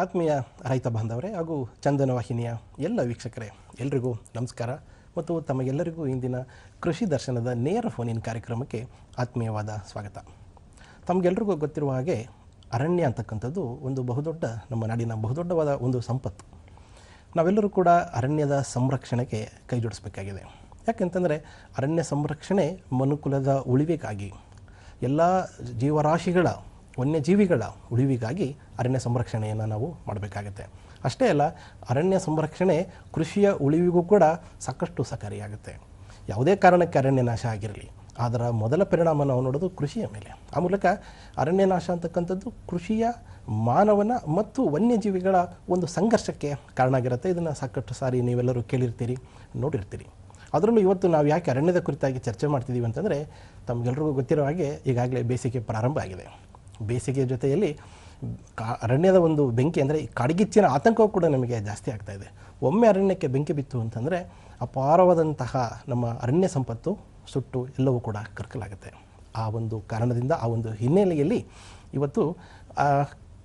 ಆತ್ಮೀಯ ರೈತ ಬಾಂಧವರೇ ಹಾಗೂ ಚಂದನ ವಾಹಿನಿಯ ಎಲ್ಲ ವೀಕ್ಷಕರೇ, ಎಲ್ರಿಗೂ ನಮಸ್ಕಾರ. ಮತ್ತು ತಮಗೆಲ್ಲರಿಗೂ ಇಂದಿನ ಕೃಷಿ ದರ್ಶನದ ನೇರ ಫೋನಿನ ಕಾರ್ಯಕ್ರಮಕ್ಕೆ ಆತ್ಮೀಯವಾದ ಸ್ವಾಗತ. ತಮಗೆಲ್ರಿಗೂ ಗೊತ್ತಿರುವ ಹಾಗೆ ಅರಣ್ಯ ಅಂತಕ್ಕಂಥದ್ದು ಒಂದು ಬಹುದೊಡ್ಡ, ನಮ್ಮ ನಾಡಿನ ಬಹುದೊಡ್ಡವಾದ ಒಂದು ಸಂಪತ್ತು. ನಾವೆಲ್ಲರೂ ಕೂಡ ಅರಣ್ಯದ ಸಂರಕ್ಷಣೆಗೆ ಕೈ ಜೋಡಿಸಬೇಕಾಗಿದೆ. ಯಾಕೆಂತಂದರೆ ಅರಣ್ಯ ಸಂರಕ್ಷಣೆ ಮನುಕುಲದ ಉಳಿವೆಗಾಗಿ ಎಲ್ಲ ಜೀವರಾಶಿಗಳ ವನ್ಯಜೀವಿಗಳ ಉಳಿವಿಗಾಗಿ ಅರಣ್ಯ ಸಂರಕ್ಷಣೆಯನ್ನು ನಾವು ಮಾಡಬೇಕಾಗತ್ತೆ. ಅಷ್ಟೇ ಅಲ್ಲ, ಅರಣ್ಯ ಸಂರಕ್ಷಣೆ ಕೃಷಿಯ ಉಳಿವಿಗೂ ಕೂಡ ಸಾಕಷ್ಟು ಸಹಕಾರಿಯಾಗುತ್ತೆ. ಯಾವುದೇ ಕಾರಣಕ್ಕೆ ಅರಣ್ಯ ನಾಶ ಆಗಿರಲಿ, ಅದರ ಮೊದಲ ಪರಿಣಾಮ ನಾವು ನೋಡೋದು ಕೃಷಿಯ ಮೇಲೆ. ಆ ಮೂಲಕ ಅರಣ್ಯ ನಾಶ ಅಂತಕ್ಕಂಥದ್ದು ಕೃಷಿಯ ಮಾನವನ ಮತ್ತು ವನ್ಯಜೀವಿಗಳ ಒಂದು ಸಂಘರ್ಷಕ್ಕೆ ಕಾರಣ ಆಗಿರುತ್ತೆ. ಇದನ್ನು ಸಾಕಷ್ಟು ಸಾರಿ ನೀವೆಲ್ಲರೂ ಕೇಳಿರ್ತೀರಿ, ನೋಡಿರ್ತೀರಿ. ಅದರಲ್ಲೂ ಇವತ್ತು ನಾವು ಯಾಕೆ ಅರಣ್ಯದ ಕುರಿತಾಗಿ ಚರ್ಚೆ ಮಾಡ್ತಿದ್ದೀವಿ ಅಂತಂದರೆ ತಮಗೆಲ್ಲರಿಗೂ ಗೊತ್ತಿರೋ ಹಾಗೆ ಈಗಾಗಲೇ ಬೇಸಿಗೆ ಪ್ರಾರಂಭ ಆಗಿದೆ. ಬೇಸಿಗೆಯ ಜೊತೆಯಲ್ಲಿ ಅರಣ್ಯದ ಒಂದು ಬೆಂಕಿ ಅಂದರೆ ಈ ಕಾಡ್ಗಿಚ್ಚಿನ ಆತಂಕವೂ ಕೂಡ ನಮಗೆ ಜಾಸ್ತಿ ಆಗ್ತಾ ಇದೆ. ಒಮ್ಮೆ ಅರಣ್ಯಕ್ಕೆ ಬೆಂಕಿ ಬಿತ್ತು ಅಂತಂದರೆ ಅಪಾರವಾದಂತಹ ನಮ್ಮ ಅರಣ್ಯ ಸಂಪತ್ತು, ಸುಟ್ಟು ಎಲ್ಲವೂ ಕೂಡ ಕರ್ಕಲಾಗುತ್ತೆ. ಆ ಒಂದು ಕಾರಣದಿಂದ ಆ ಒಂದು ಹಿನ್ನೆಲೆಯಲ್ಲಿ ಇವತ್ತು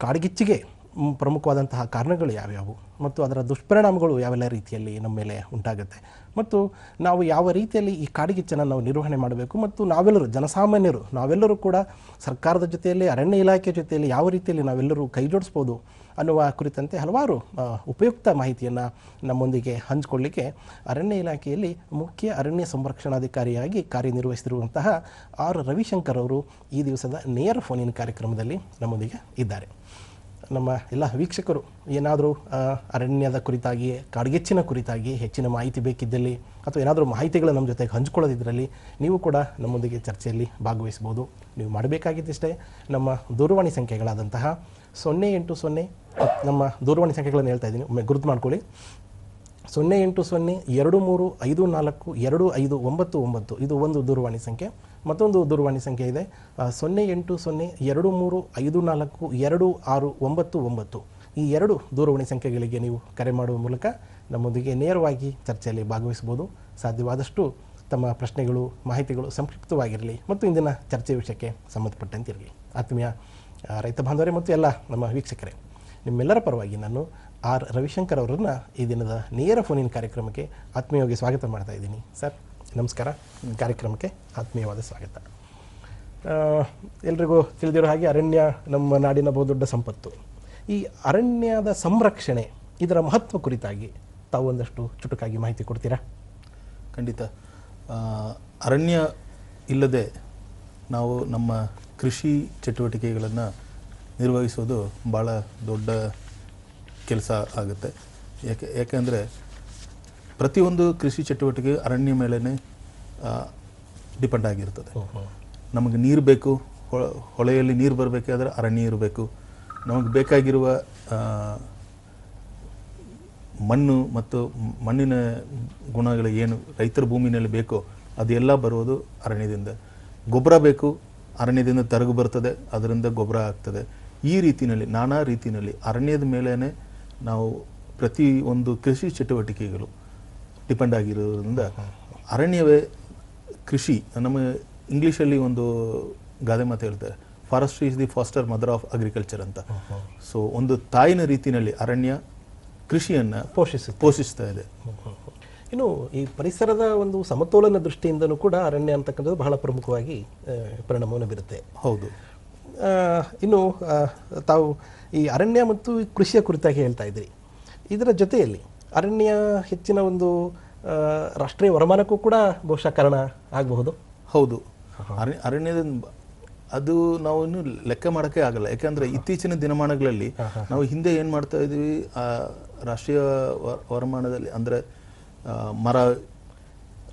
ಕಾಡ್ಗಿಚ್ಚಿಗೆ ಪ್ರಮುಖವಾದಂತಹ ಕಾರಣಗಳು ಯಾವ್ಯಾವು? ಮತ್ತು ಅದರ ದುಷ್ಪರಿಣಾಮಗಳು ಯಾವೆಲ್ಲ ರೀತಿಯಲ್ಲಿ ನಮ್ಮ ಮೇಲೆ ಉಂಟಾಗುತ್ತೆ? ಮತ್ತು ನಾವು ಯಾವ ರೀತಿಯಲ್ಲಿ ಈ ಕಾಡ್ಗಿಚ್ಚನ್ನು ನಾವು ನಿರ್ವಹಣೆ ಮಾಡಬೇಕು ಮತ್ತು ನಾವೆಲ್ಲರೂ ಜನಸಾಮಾನ್ಯರು, ನಾವೆಲ್ಲರೂ ಕೂಡ ಸರ್ಕಾರದ ಜೊತೆಯಲ್ಲಿ, ಅರಣ್ಯ ಇಲಾಖೆ ಜೊತೆಯಲ್ಲಿ ಯಾವ ರೀತಿಯಲ್ಲಿ ನಾವೆಲ್ಲರೂ ಕೈ ಜೋಡಿಸ್ಬೋದು ಅನ್ನುವ ಕುರಿತಂತೆ ಹಲವಾರು ಉಪಯುಕ್ತ ಮಾಹಿತಿಯನ್ನು ನಮ್ಮೊಂದಿಗೆ ಹಂಚಿಕೊಳ್ಳಿಕ್ಕೆ ಅರಣ್ಯ ಇಲಾಖೆಯಲ್ಲಿ ಮುಖ್ಯ ಅರಣ್ಯ ಸಂರಕ್ಷಣಾಧಿಕಾರಿಯಾಗಿ ಕಾರ್ಯನಿರ್ವಹಿಸಿರುವಂತಹ ಆರ್ ರವಿಶಂಕರ್ ಅವರು ಈ ದಿವಸದ ನೇರ ಫೋನಿನ ಕಾರ್ಯಕ್ರಮದಲ್ಲಿ ನಮ್ಮೊಂದಿಗೆ ಇದ್ದಾರೆ. ನಮ್ಮ ಎಲ್ಲ ವೀಕ್ಷಕರು ಏನಾದರೂ ಅರಣ್ಯದ ಕುರಿತಾಗಿ ಕಾಡ್ಗೆಚ್ಚಿನ ಕುರಿತಾಗಿ ಹೆಚ್ಚಿನ ಮಾಹಿತಿ ಬೇಕಿದ್ದಲ್ಲಿ ಅಥವಾ ಏನಾದರೂ ಮಾಹಿತಿಗಳು ನಮ್ಮ ಜೊತೆಗೆ ಹಂಚ್ಕೊಳ್ಳೋದಿದ್ರಲ್ಲಿ ನೀವು ಕೂಡ ನಮ್ಮೊಂದಿಗೆ ಚರ್ಚೆಯಲ್ಲಿ ಭಾಗವಹಿಸ್ಬೋದು. ನೀವು ಮಾಡಬೇಕಾಗಿದ್ದಿಷ್ಟೇ ನಮ್ಮ ದೂರವಾಣಿ ಸಂಖ್ಯೆಗಳಾದಂತಹ ಸೊನ್ನೆ ಎಂಟು ಸೊನ್ನೆ ನಮ್ಮ ದೂರವಾಣಿ ಸಂಖ್ಯೆಗಳನ್ನು ಹೇಳ್ತಾ ಇದ್ದೀನಿ. ಒಮ್ಮೆ ಗುರುತು ಮಾಡ್ಕೊಳ್ಳಿ. ಸೊನ್ನೆ ಎಂಟು ಸೊನ್ನೆ, ಎರಡು ಮೂರು ಐದು ನಾಲ್ಕು, ಎರಡು ಐದು ಒಂಬತ್ತು ಒಂಬತ್ತು, ಇದು ಒಂದು ದೂರವಾಣಿ ಸಂಖ್ಯೆ. ಮತ್ತೊಂದು ದೂರವಾಣಿ ಸಂಖ್ಯೆ ಇದೆ. ಸೊನ್ನೆ ಎಂಟು ಸೊನ್ನೆ ಎರಡು ಮೂರು ಐದು ನಾಲ್ಕು ಎರಡು ಆರು ಒಂಬತ್ತು ಒಂಬತ್ತು. ಈ ಎರಡು ದೂರವಾಣಿ ಸಂಖ್ಯೆಗಳಿಗೆ ನೀವು ಕರೆ ಮಾಡುವ ಮೂಲಕ ನಮ್ಮೊಂದಿಗೆ ನೇರವಾಗಿ ಚರ್ಚೆಯಲ್ಲಿ ಭಾಗವಹಿಸ್ಬೋದು ಸಾಧ್ಯವಾದಷ್ಟು ತಮ್ಮ ಪ್ರಶ್ನೆಗಳು, ಮಾಹಿತಿಗಳು ಸಂಕ್ಷಿಪ್ತವಾಗಿರಲಿ ಮತ್ತು ಇಂದಿನ ಚರ್ಚೆ ವಿಷಯಕ್ಕೆ ಸಂಬಂಧಪಟ್ಟಂತಿರಲಿ. ಆತ್ಮೀಯ ರೈತ ಬಾಂಧವರೇ ಮತ್ತು ಎಲ್ಲ ನಮ್ಮ ವೀಕ್ಷಕರೇ, ನಿಮ್ಮೆಲ್ಲರ ಪರವಾಗಿ ನಾನು ಆರ್ ರವಿಶಂಕರ್ ಅವರನ್ನು ಈ ದಿನದ ನೇರ ಫೋನಿನ ಕಾರ್ಯಕ್ರಮಕ್ಕೆ ಆತ್ಮೀಯವಾಗಿ ಸ್ವಾಗತ ಮಾಡ್ತಾ ಇದ್ದೀನಿ. ಸರ್ ನಮಸ್ಕಾರ. ಕಾರ್ಯಕ್ರಮಕ್ಕೆ ಆತ್ಮೀಯವಾದ ಸ್ವಾಗತ. ಎಲ್ರಿಗೂ ತಿಳಿದಿರೋ ಹಾಗೆ ಅರಣ್ಯ ನಮ್ಮ ನಾಡಿನ ಬಹುದೊಡ್ಡ ಸಂಪತ್ತು. ಈ ಅರಣ್ಯದ ಸಂರಕ್ಷಣೆ ಇದರ ಮಹತ್ವ ಕುರಿತಾಗಿ ತಾವು ಒಂದಷ್ಟು ಚುಟುಕಾಗಿ ಮಾಹಿತಿ ಕೊಡ್ತೀರಾ? ಖಂಡಿತ. ಅರಣ್ಯ ಇಲ್ಲದೆ ನಾವು ನಮ್ಮ ಕೃಷಿ ಚಟುವಟಿಕೆಗಳನ್ನು ನಿರ್ವಹಿಸೋದು ಭಾಳ ದೊಡ್ಡ ಕೆಲಸ ಆಗುತ್ತೆ. ಯಾಕೆ, ಯಾಕೆಂದರೆ ಪ್ರತಿಯೊಂದು ಕೃಷಿ ಚಟುವಟಿಕೆ ಅರಣ್ಯ ಮೇಲೇ ಡಿಪೆಂಡ್ ಆಗಿರ್ತದೆ. ನಮಗೆ ನೀರು ಬೇಕು ಹೊ- ಹೊಳೆಯಲ್ಲಿ ನೀರು ಬರಬೇಕಾದ್ರೆ ಅರಣ್ಯ ಇರಬೇಕು. ನಮಗೆ ಬೇಕಾಗಿರುವ ಮಣ್ಣು ಮತ್ತು ಮಣ್ಣಿನ ಗುಣಗಳು ಏನು ರೈತರ ಭೂಮಿನಲ್ಲಿ ಬೇಕೋ ಅದೆಲ್ಲ ಬರುವುದು ಅರಣ್ಯದಿಂದ. ಗೊಬ್ಬರ ಬೇಕು ಅರಣ್ಯದಿಂದ ತರಗು ಬರ್ತದೆ ಅದರಿಂದ ಗೊಬ್ಬರ ಆಗ್ತದೆ. ಈ ರೀತಿಯಲ್ಲಿ ನಾನಾ ರೀತಿಯಲ್ಲಿ ಅರಣ್ಯದ ಮೇಲೇ ನಾವು ಪ್ರತಿ ಒಂದು ಕೃಷಿ ಚಟುವಟಿಕೆಗಳು ಡಿಪೆಂಡ್ ಆಗಿರೋದ್ರಿಂದ ಅರಣ್ಯವೇ ಕೃಷಿ. ನಮ್ಮ ಇಂಗ್ಲೀಷಲ್ಲಿ ಒಂದು ಗಾದೆ ಮಾತು ಹೇಳ್ತಾರೆ forestry is the foster mother of agriculture ಅಂತ. ಸೊ ಒಂದು ತಾಯಿನ ರೀತಿಯಲ್ಲಿ ಅರಣ್ಯ ಕೃಷಿಯನ್ನು ಪೋಷಿಸ ಪೋಷಿಸ್ತಾ ಇದೆ. ಇನ್ನು ಈ ಪರಿಸರದ ಒಂದು ಸಮತೋಲನ ದೃಷ್ಟಿಯಿಂದನೂ ಕೂಡ ಅರಣ್ಯ ಅಂತಕ್ಕಂಥದ್ದು ಬಹಳ ಪ್ರಮುಖವಾಗಿ ಪರಿಣಾಮವನ್ನು ಬೀರುತ್ತೆ. ಹೌದು. ಇನ್ನು ತಾವು ಈ ಅರಣ್ಯ ಮತ್ತು ಈ ಕೃಷಿಯ ಕುರಿತಾಗಿ ಹೇಳ್ತಾ ಇದ್ರಿ ಇದರ ಜೊತೆಯಲ್ಲಿ ಅರಣ್ಯ ಹೆಚ್ಚಿನ ಒಂದು ರಾಷ್ಟ್ರೀಯ ವರಮಾನಕ್ಕೂ ಕೂಡ ಬಹುಶಃ ಕಾರಣ ಆಗಬಹುದು. ಹೌದು. ಅರಣ್ಯ ಅರಣ್ಯದ ಅದು ನಾವು ಇನ್ನು ಲೆಕ್ಕ ಮಾಡೋಕ್ಕೆ ಆಗಲ್ಲ. ಯಾಕಂದ್ರೆ ಇತ್ತೀಚಿನ ದಿನಮಾನಗಳಲ್ಲಿ ನಾವು ಹಿಂದೆ ಏನು ಮಾಡ್ತಾ ಇದ್ವಿ? ಆ, ರಾಷ್ಟ್ರೀಯ ವರಮಾನದಲ್ಲಿ ಅಂದರೆ ಮರ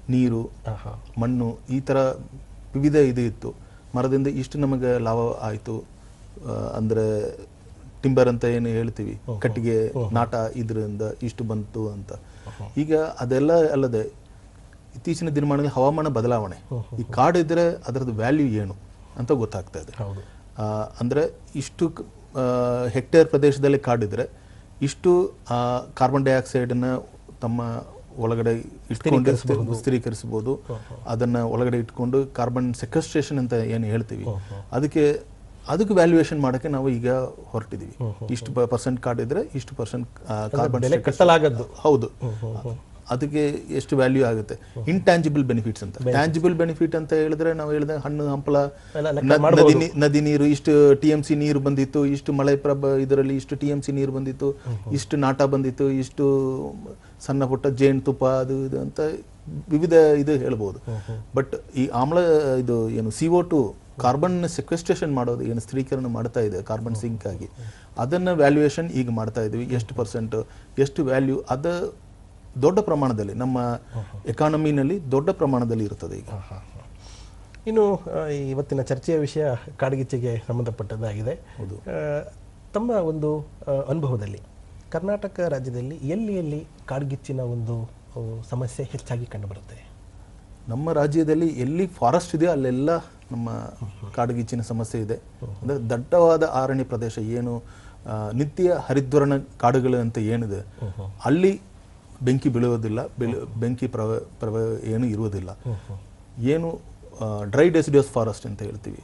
ನೀರು ಮಣ್ಣು ಈ ಥರ ವಿವಿಧ ಇದು ಇತ್ತು. ಮರದಿಂದ ಇಷ್ಟು ನಮಗೆ ಲಾಭ ಆಯಿತು. ಅಂದರೆ ಟಿಂಬರ್ ಅಂತ ಏನು ಹೇಳ್ತೀವಿ? ಕಟ್ಟಿಗೆ ನಾಟ ಇದರಿಂದ ಇಷ್ಟು ಬಂತು ಅಂತ. ಈಗ ಅದೆಲ್ಲ ಅಲ್ಲದೆ ಇತ್ತೀಚಿನ ದಿನಮಾನದಲ್ಲಿ ಹವಾಮಾನ ಬದಲಾವಣೆ. ಈ ಕಾಡು ಇದ್ರೆ ಅದರದ್ದು ವ್ಯಾಲ್ಯೂ ಏನು ಅಂತ ಗೊತ್ತಾಗ್ತಾ ಇದೆ. ಅಂದ್ರೆ ಇಷ್ಟು ಹೆಕ್ಟೇರ್ ಪ್ರದೇಶದಲ್ಲಿ ಕಾಡಿದ್ರೆ ಇಷ್ಟು ಕಾರ್ಬನ್ ಡೈಆಕ್ಸೈಡನ್ನ ತಮ್ಮ ಒಳಗಡೆ ಇಟ್ಕೊಂಡು ಸ್ಥಿ- ಸ್ಥಿರೀಕರಿಸಬಹುದು. ಅದನ್ನ ಒಳಗಡೆ ಇಟ್ಕೊಂಡು ಕಾರ್ಬನ್ ಸೆಕ್ವೆಸ್ಟ್ರೇಷನ್ ಅಂತ ಏನು ಹೇಳ್ತೀವಿ. ಅದಕ್ಕೆ ಅದಕ್ಕೆ ವ್ಯಾಲ್ಯೂಯೇಷನ್ ಮಾಡೋಕ್ಕೆ ನಾವು ಈಗ ಹೊರಟಿದ್ದೀವಿ ಇಷ್ಟು ಪರ್ಸೆಂಟ್ ಕಾರ್ಡ್ ಇದ್ರೆ ಇಷ್ಟು ಪರ್ಸೆಂಟ್ ಕಾರ್ಬನ್ ಕಟ್ಟಲಾಗದ್ದು. ಹೌದು. ಅದಕ್ಕೆ ಎಷ್ಟು ವ್ಯಾಲ್ಯೂ ಆಗುತ್ತೆ? ಇಂಟ್ಯಾಂಜಿಬಲ್ ಬೆನಿಫಿಟ್ಸ್ ಅಂತ. ಟ್ಯಾಂಜಿಬಲ್ ಬೆನಿಫಿಟ್ ಅಂತ ಹೇಳಿದ್ರೆ ನಾವು ಹೇಳಿದ ಹಣ್ಣು ಹಂಪಲ ನದಿ ನದಿ ನೀರು ಇಷ್ಟು ಟಿ ಎಂ ಸಿ ನೀರು ಬಂದಿತ್ತು ಇಷ್ಟು ಮಳೆ ಪ್ರಭ ಇದರಲ್ಲಿ ಇಷ್ಟು ಟಿ ಎಂ ಸಿ ನೀರು ಬಂದಿತ್ತು ಇಷ್ಟು ನಾಟ ಬಂದಿತ್ತು ಇಷ್ಟು ಸಣ್ಣ ಪುಟ್ಟ ಜೇನುತುಪ್ಪ ಅದು ಇದು ಅಂತ ವಿವಿಧ ಇದು ಹೇಳ್ಬೋದು. ಬಟ್ ಈ ಆಮ್ಲ ಇದು ಏನು C O two carbon sequestration ಮಾಡೋದು ಏನು ಸ್ಥಿರೀಕರಣ ಮಾಡ್ತಾ ಇದೆ ಕಾರ್ಬನ್ ಸಿಂಕ್ ಆಗಿ. ಅದನ್ನ ವ್ಯಾಲ್ಯೂಯೇಷನ್ ಈಗ ಮಾಡ್ತಾ ಇದ್ವಿ ಎಷ್ಟು ಪರ್ಸೆಂಟ್ ಎಷ್ಟು ವ್ಯಾಲ್ಯೂ ಅದು ದೊಡ್ಡ ಪ್ರಮಾಣದಲ್ಲಿ ನಮ್ಮ ಎಕಾನಮಿನಲ್ಲಿ ದೊಡ್ಡ ಪ್ರಮಾಣದಲ್ಲಿ ಇರ್ತದೆ ಈಗ. ಇನ್ನು ಇವತ್ತಿನ ಚರ್ಚೆಯ ವಿಷಯ ಕಾಡ್ಗಿಚ್ಚೆಗೆ ಸಂಬಂಧಪಟ್ಟದ್ದಾಗಿದೆ. ಹೌದು. ತಮ್ಮ ಒಂದು ಅನುಭವದಲ್ಲಿ ಕರ್ನಾಟಕ ರಾಜ್ಯದಲ್ಲಿ ಎಲ್ಲಿ ಎಲ್ಲಿ ಕಾಡ್ಗಿಚ್ಚಿನ ಒಂದು ಸಮಸ್ಯೆ ಹೆಚ್ಚಾಗಿ ಕಂಡುಬರುತ್ತೆ? ನಮ್ಮ ರಾಜ್ಯದಲ್ಲಿ ಎಲ್ಲಿ ಫಾರೆಸ್ಟ್ ಇದೆಯೋ ಅಲ್ಲೆಲ್ಲ ನಮ್ಮ ಕಾಡುಗಿಚ್ಚಿನ ಸಮಸ್ಯೆ ಇದೆ. ಅಂದರೆ ದಟ್ಟವಾದ ಅರಣ್ಯ ಪ್ರದೇಶ ಏನು ನಿತ್ಯ ಹರಿದ್ವರ್ಣ ಕಾಡುಗಳು ಅಂತ ಏನಿದೆ ಅಲ್ಲಿ ಬೆಂಕಿ ಬೀಳುವುದಿಲ್ಲ ಬೆಳು- ಬೆಂಕಿ ಪ್ರವ ಪ್ರವ ಏನು ಇರುವುದಿಲ್ಲ. ಏನು ಡ್ರೈ ಡೆಸಿಡಿಯಸ್ ಫಾರೆಸ್ಟ್ ಅಂತ ಹೇಳ್ತೀವಿ.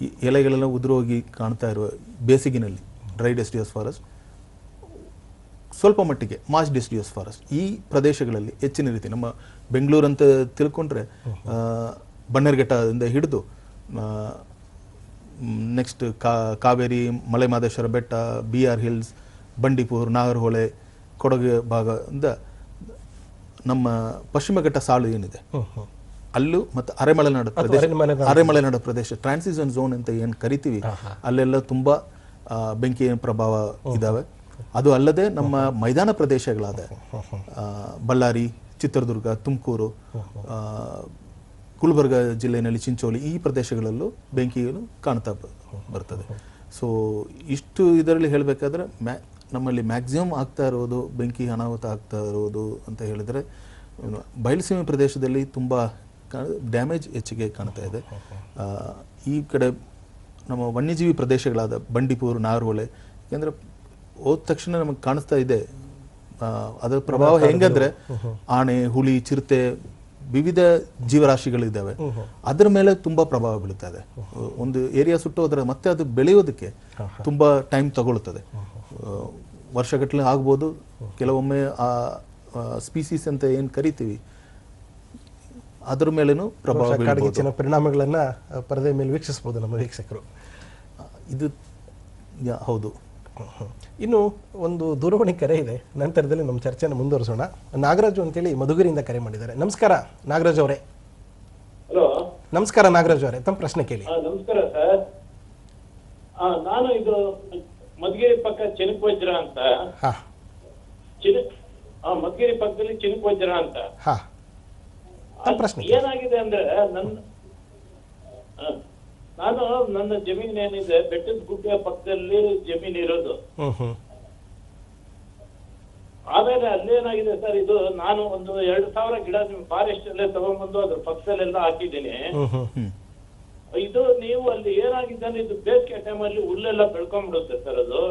ಈ ಎಲೆಗಳೆಲ್ಲ ಉದುರೋಗಿ ಕಾಣ್ತಾ ಇರುವ ಬೇಸಿಗಿನಲ್ಲಿ ಡ್ರೈ ಡೆಸಿಡಿಯಸ್ ಫಾರೆಸ್ಟ್ ಸ್ವಲ್ಪ ಮಟ್ಟಿಗೆ ಮಾಸ್ ಡೆಸಿಡಿಯಸ್ ಫಾರೆಸ್ಟ್ ಈ ಪ್ರದೇಶಗಳಲ್ಲಿ ಹೆಚ್ಚಿನ ರೀತಿ ನಮ್ಮ ಬೆಂಗಳೂರು ಅಂತ ತಿಳ್ಕೊಂಡ್ರೆ ಆ, ಬನ್ನೇರುಘಟ್ಟದಿಂದ ಹಿಡಿದು next Kaveri Male Madeshwara Betta B R hills Bandipur Nagarahole Kodagu ಭಾಗದಿಂದ ನಮ್ಮ ಪಶ್ಚಿಮ ಘಟ್ಟ ಸಾಲು ಏನಿದೆ? ಅಲ್ಲೂ ಮತ್ತು ಅರೆಮಲೆನಾಡು ಪ್ರದೇಶ ಅರೆಮಲೆನಾಡು. ಪ್ರದೇಶ ಟ್ರಾನ್ಸಿಷನ್ ಝೋನ್ ಅಂತ ಏನು ಕರಿತೀವಿ ಅಲ್ಲೆಲ್ಲ ತುಂಬ ಬೆಂಕಿಯ ಪ್ರಭಾವ ಇದ್ದಾವೆ ಅದು ಅಲ್ಲದೆ ನಮ್ಮ ಮೈದಾನ ಪ್ರದೇಶಗಳಾದ ಬಳ್ಳಾರಿ ಚಿತ್ರದುರ್ಗ ತುಮಕೂರು ಗುಲ್ಬರ್ಗ ಜಿಲ್ಲೆಯಲ್ಲಿ ಚಿಂಚೋಳಿ ಈ ಪ್ರದೇಶಗಳಲ್ಲೂ ಬೆಂಕಿಯನ್ನು ಕಾಣ್ತಾ ಬರ್ತದೆ. ಸೊ ಇಷ್ಟು ಇದರಲ್ಲಿ ಹೇಳಬೇಕಾದ್ರೆ ಮ್ಯಾ ನಮ್ಮಲ್ಲಿ ಮ್ಯಾಕ್ಸಿಮಮ್ ಆಗ್ತಾ ಇರೋದು ಬೆಂಕಿ ಅನಾಹುತ ಆಗ್ತಾ ಇರೋದು ಅಂತ ಹೇಳಿದ್ರೆ ಬಯಲುಸೀಮೆ ಪ್ರದೇಶದಲ್ಲಿ ತುಂಬ ಡ್ಯಾಮೇಜ್ ಹೆಚ್ಚಿಗೆ ಕಾಣ್ತಾ ಇದೆ. ಈ ಕಡೆ ನಮ್ಮ ವನ್ಯಜೀವಿ ಪ್ರದೇಶಗಳಾದ ಬಂಡೀಪುರ ನಾರ್ವೊಳೆ ಯಾಕೆಂದರೆ ಹೋದ ತಕ್ಷಣ ನಮಗೆ ಕಾಣಿಸ್ತಾ ಇದೆ. ಅದರ ಪ್ರಭಾವ ಹೆಂಗಂದ್ರೆ ಆನೆ ಹುಲಿ ಚಿರತೆ ವಿವಿಧ ಜೀವರಾಶಿಗಳಿದ್ದಾವೆ. ಅದರ ಮೇಲೆ ತುಂಬಾ ಪ್ರಭಾವ ಬೀಳ್ತಾ ಇದೆ ಒಂದು ಏರಿಯಾ ಸುಟ್ಟು ಹೋದ್ರೆ ಮತ್ತೆ ಅದು ಬೆಳೆಯೋದಕ್ಕೆ ತುಂಬಾ ಟೈಮ್ ತಗೊಳ್ತದೆ. ವರ್ಷಗಟ್ಟಲೆ ಆಗ್ಬೋದು. ಕೆಲವೊಮ್ಮೆ ಆ ಸ್ಪೀಸೀಸ್ ಅಂತ ಏನ್ ಕರಿತೀವಿ ಅದರ ಮೇಲೇನು ಪ್ರಭಾವ ಬೀಳ್ಬೋದು. ಪರಿಣಾಮಗಳನ್ನ ಪರದೆ ಮೇಲೆ ವೀಕ್ಷಿಸಬಹುದು ನಮ್ಮ ವೀಕ್ಷಕರು. ಇದು ಯಾ- ಹೌದು. ಇನ್ನು ಒಂದು ದೂರವಾಣಿ ಕರೆ ಇದೆ. ನಂತರದಲ್ಲಿ ನಮ್ಮ ಚರ್ಚೆಯನ್ನು ಮುಂದುವರಿಸೋಣ. ನಾಗರಾಜು ಅಂತೇಳಿ ಮಧುಗಿರಿಯಿಂದ ಕರೆ ಮಾಡಿದ್ದಾರೆ. ನಮಸ್ಕಾರ ನಾಗರಾಜ್ ಅವರೇ. ಹಲೋ. ನಮಸ್ಕಾರ ನಾಗರಾಜ್ ಅವರೇ ತಮ್ಮ ಪ್ರಶ್ನೆ ಕೇಳಿ. ನಮಸ್ಕಾರ ಸರ್. ನಾನು ಇದು ಮಧುಗಿರಿ ಪಕ್ಕ ಚಿನಕವಜ್ರ ಅಂತ. ಹಾ. ಚಿನ ಆ, ಮಧುಗಿರಿ ಪಕ್ಕದಲ್ಲಿ ಚಿನಕವಜ್ರ ಅಂತ. ಹಾ. ತಮ್ಮ ಪ್ರಶ್ನೆ ಏನಾಗಿದೆ ಅಂದ್ರೆ ನನ್ನ ನಾನು ನನ್ನ ಜಮೀನ್ ಏನಿದೆ ಬೆಟ್ಟದ ಗುಡ್ಡೆ ಪಕ್ಕದಲ್ಲಿ ಜಮೀನ್ ಇರೋದು. ಆಮೇಲೆ ಅಲ್ಲೇನಾಗಿದೆ ಸರ್ ಇದು ನಾನು ಒಂದು ಎರಡು ಸಾವಿರ ಗಿಡ ನಿಮ್ ಫಾರೆಸ್ಟ್ ಅಲ್ಲೇ ತಗೊಂಡ್ಬಂದು ಅದ್ರ ಪಕ್ಕದಲ್ಲೆಲ್ಲ ಹಾಕಿದ್ದೀನಿ. ಇದು ನೀವು ಅಲ್ಲಿ ಏನಾಗಿದೆ ಇದು ಬೇಸಿಗೆ ಅಲ್ಲಿ ಹುಲ್ಲೆಲ್ಲ ಬೆಳ್ಕೊಂಡ್ಬಿಡುತ್ತೆ ಸರ್ ಅದು.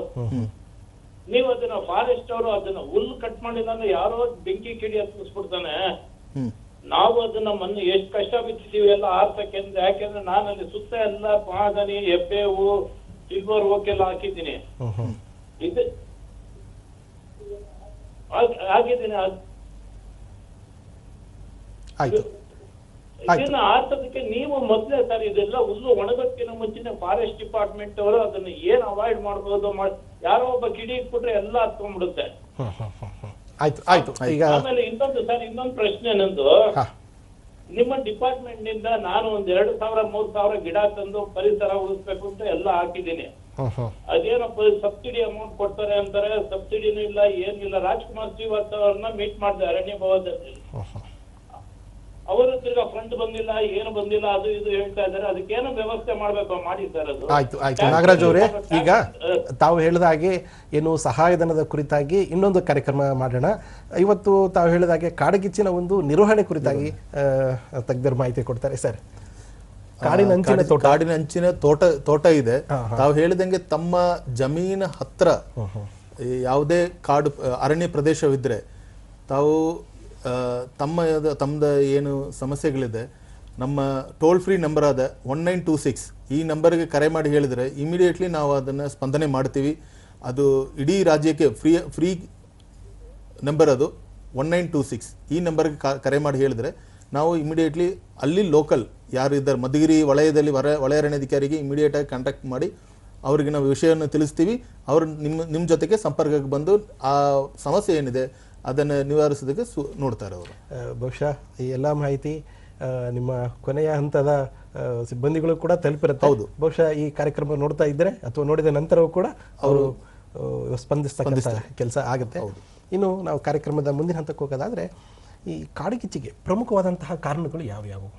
ನೀವ್ ಅದನ್ನ ಫಾರೆಸ್ಟ್ ಅವರು ಅದನ್ನ ಹುಲ್ ಕಟ್ ಮಾಡಿಲ್ಲ ಅಂದ್ರೆ ಯಾರೋ ಬೆಂಕಿ ಕಿಡಿ ಹತ್ತಿಸ್ಬಿಡ್ತಾನೆ ನಾವು ಅದನ್ನ ಮೊನ್ನೆ ಎಷ್ಟು ಕಷ್ಟ ಬಿಟ್ಟಿದ್ದೀವಿ ಎಲ್ಲ ಆರ್ಥಕ್ಕೆ ಅಂದ್ರೆ ಯಾಕೆಂದ್ರೆ ನಾನು ಅಲ್ಲಿ ಸುತ್ತ ಎಲ್ಲ ಪಾದನಿ ಎಬ್ಬೇವು ಸಿಲ್ವರ್ ಓಕೆಲ್ಲ ಹಾಕಿದ್ದೀನಿ. ಇದು ಹಾಕಿದ್ದೀನಿ ಆಯ್ತು. ಇದನ್ನ ಆರ್ಸೋದಕ್ಕೆ ನೀವು ಮೊದಲೇ ಸರ್ ಇದೆಲ್ಲ ಹುಲ್ಲು ಒಣಗಕ್ಕಿನ ಮುಂಚಿನ ಫಾರೆಸ್ಟ್ ಡಿಪಾರ್ಟ್ಮೆಂಟ್ ಅವರು ಅದನ್ನ ಏನ್ ಅವಾಯ್ಡ್ ಮಾಡ್ಬೋದು ಮಾಡ್- ಯಾರೋ ಒಬ್ಬ ಕಿಡಿ ಇಟ್ಬಿಟ್ರೆ ಎಲ್ಲ ಹತ್ಕೊಂಡ್ಬಿಡುತ್ತೆ. ಆಯ್ತು ಆಯ್ತು. ಈಗ ಆಮೇಲೆ ಇನ್ನೊಂದು ಸರ್ ಇನ್ನೊಂದು ಪ್ರಶ್ನೆ ನಂದು. ಹಾ. ನಿಮ್ಮ ಡಿಪಾರ್ಟ್ಮೆಂಟ್ನಿಂದ ನಾನು ಒಂದ್ ಎರಡು ಸಾವಿರ ಮೂರ್ ಸಾವಿರ ಗಿಡ ತಂದು ಪರಿಸರ ಉಳಿಸ್ಬೇಕು ಅಂತ ಎಲ್ಲ ಹಾಕಿದ್ದೀನಿ. ಹ್ಮ್ ಹ್ಮ್. ಅದೇನಪ್ಪ ಸಬ್ಸಿಡಿ ಅಮೌಂಟ್ ಕೊಡ್ತಾರೆ ಅಂತಾರೆ ಸಬ್ಸಿಡಿನೂ ಇಲ್ಲ ಏನಿಲ್ಲ. ರಾಜ್ಕುಮಾರ್ ಶ್ರೀವಾಸ್ತವ್ ಅವ್ರನ್ನ ಮೀಟ್ ಮಾಡಿದೆ ಅರಣ್ಯ ಭವನದಲ್ಲಿ. ಹ್ಮ್ ಹ್ಮ್. ಅವರು ತಿರ್ಗಾ ಫ್ರಂಟ್ ಬಂದಿಲ್ಲ ಏನು ಬಂದಿಲ್ಲ ಅದು ಇದು ಹೇಳ್ತಾ ಇದ್ದಾರೆ. ಅದಕ್ಕೇನು ವ್ಯವಸ್ಥೆ ಮಾಡ್ಬೇಕು ಮಾಡಿ ಸರ್ ಅದು. ಆಯ್ತು ಆಯ್ತು. ನಾಗರಾಜ್ ಅವರೇ ಈಗ ತಾವು ಹೇಳಿದ ಹಾಗೆ ಏನು ಸಹಾಯಧನದ ಕುರಿತಾಗಿ ಇನ್ನೊಂದು ಕಾರ್ಯಕ್ರಮ ಮಾಡೋಣ. ಇವತ್ತು ತಾವು ಹೇಳಿದ ಹಾಗೆ ಕಾಡಗಿಚ್ಚಿನ ಒಂದು ನಿರ್ವಹಣೆ ಕುರಿತಾಗಿ ಆ, ತಜ್ಞರು ಮಾಹಿತಿ ಕೊಡ್ತಾರೆ. ಸರ್ ಕಾಡಿನ ಅಂಚಿನ ಕಾಡಿ- ತೋಟ. ಕಾಡಿನ ಅಂಚಿನ ತೋಟ ತೋಟ ಇದೆ. ತಾವು ಹೇಳಿದಂಗೆ ತಮ್ಮ ಜಮೀನ ಹತ್ರ ಈ ಯಾವುದೇ ಕಾಡು ಅರಣ್ಯ ಪ್ರದೇಶವಿದ್ರೆ ತಾವು ತಮ್ಮ ತಮ್ಮದ ಏನು ಸಮಸ್ಯೆಗಳಿದೆ, ನಮ್ಮ ಟೋಲ್ ಫ್ರೀ ನಂಬರ್ ಆದ ಒನ್ ನೈನ್ ಟೂ ಸಿಕ್ಸ್ ಈ ನಂಬರ್ಗೆ ಕರೆ ಮಾಡಿ ಹೇಳಿದರೆ ಇಮಿಡಿಯೇಟ್ಲಿ ನಾವು ಅದನ್ನು ಸ್ಪಂದನೆ ಮಾಡ್ತೀವಿ. ಅದು ಇಡೀ ರಾಜ್ಯಕ್ಕೆ ಫ್ರೀ ಫ್ರೀ ನಂಬರ್ ಅದು ಒನ್ ನೈನ್ ಟೂ ಸಿಕ್ಸ್ ಈ ನಂಬರ್ಗೆ ಕರೆ ಮಾಡಿ ಹೇಳಿದರೆ ನಾವು ಇಮಿಡಿಯೇಟ್ಲಿ ಅಲ್ಲಿ ಲೋಕಲ್ ಯಾರು ಇದ್ದಾರೆ, ಮಧುಗಿರಿ ವಲಯದಲ್ಲಿ ವರ ವಲಯ ಅರಣ್ಯಾಧಿಕಾರಿಗೆ ಇಮಿಡಿಯೇಟ್ ಆಗಿ ಕಾಂಟ್ಯಾಕ್ಟ್ ಮಾಡಿ ಅವರಿಗೆ ನಾವು ವಿಷಯವನ್ನು ತಿಳಿಸ್ತೀವಿ. ಅವರು ನಿಮ್ಮ ನಿಮ್ಮ ಜೊತೆಗೆ ಸಂಪರ್ಕಕ್ಕೆ ಬಂದು ಆ ಸಮಸ್ಯೆ ಏನಿದೆ ಅದನ್ನು ನಿವಾರಿಸೋದಕ್ಕೆ ಸು ನೋಡ್ತಾರೆ ಅವರು. ಬಹುಶಃ ಈ ಎಲ್ಲ ಮಾಹಿತಿ ನಿಮ್ಮ ಕೊನೆಯ ಹಂತದ ಸಿಬ್ಬಂದಿಗಳು ಕೂಡ ತಲುಪಿರುತ್ತೆ. ಹೌದು. ಬಹುಶಃ ಈ ಕಾರ್ಯಕ್ರಮ ನೋಡ್ತಾ ಇದ್ದರೆ ಅಥವಾ ನೋಡಿದ ನಂತರವೂ ಕೂಡ ಅವರು ಸ್ಪಂದಿಸ್ತಕ್ಕಂಥ ಕೆಲಸ ಆಗುತ್ತೆ. ಇನ್ನು ನಾವು ಕಾರ್ಯಕ್ರಮದ ಮುಂದಿನ ಹಂತಕ್ಕೆ ಹೋಗೋದಾದರೆ ಈ ಕಾಡುಗಿಚ್ಚಿಗೆ ಪ್ರಮುಖವಾದಂತಹ ಕಾರಣಗಳು ಯಾವ್ಯಾವು?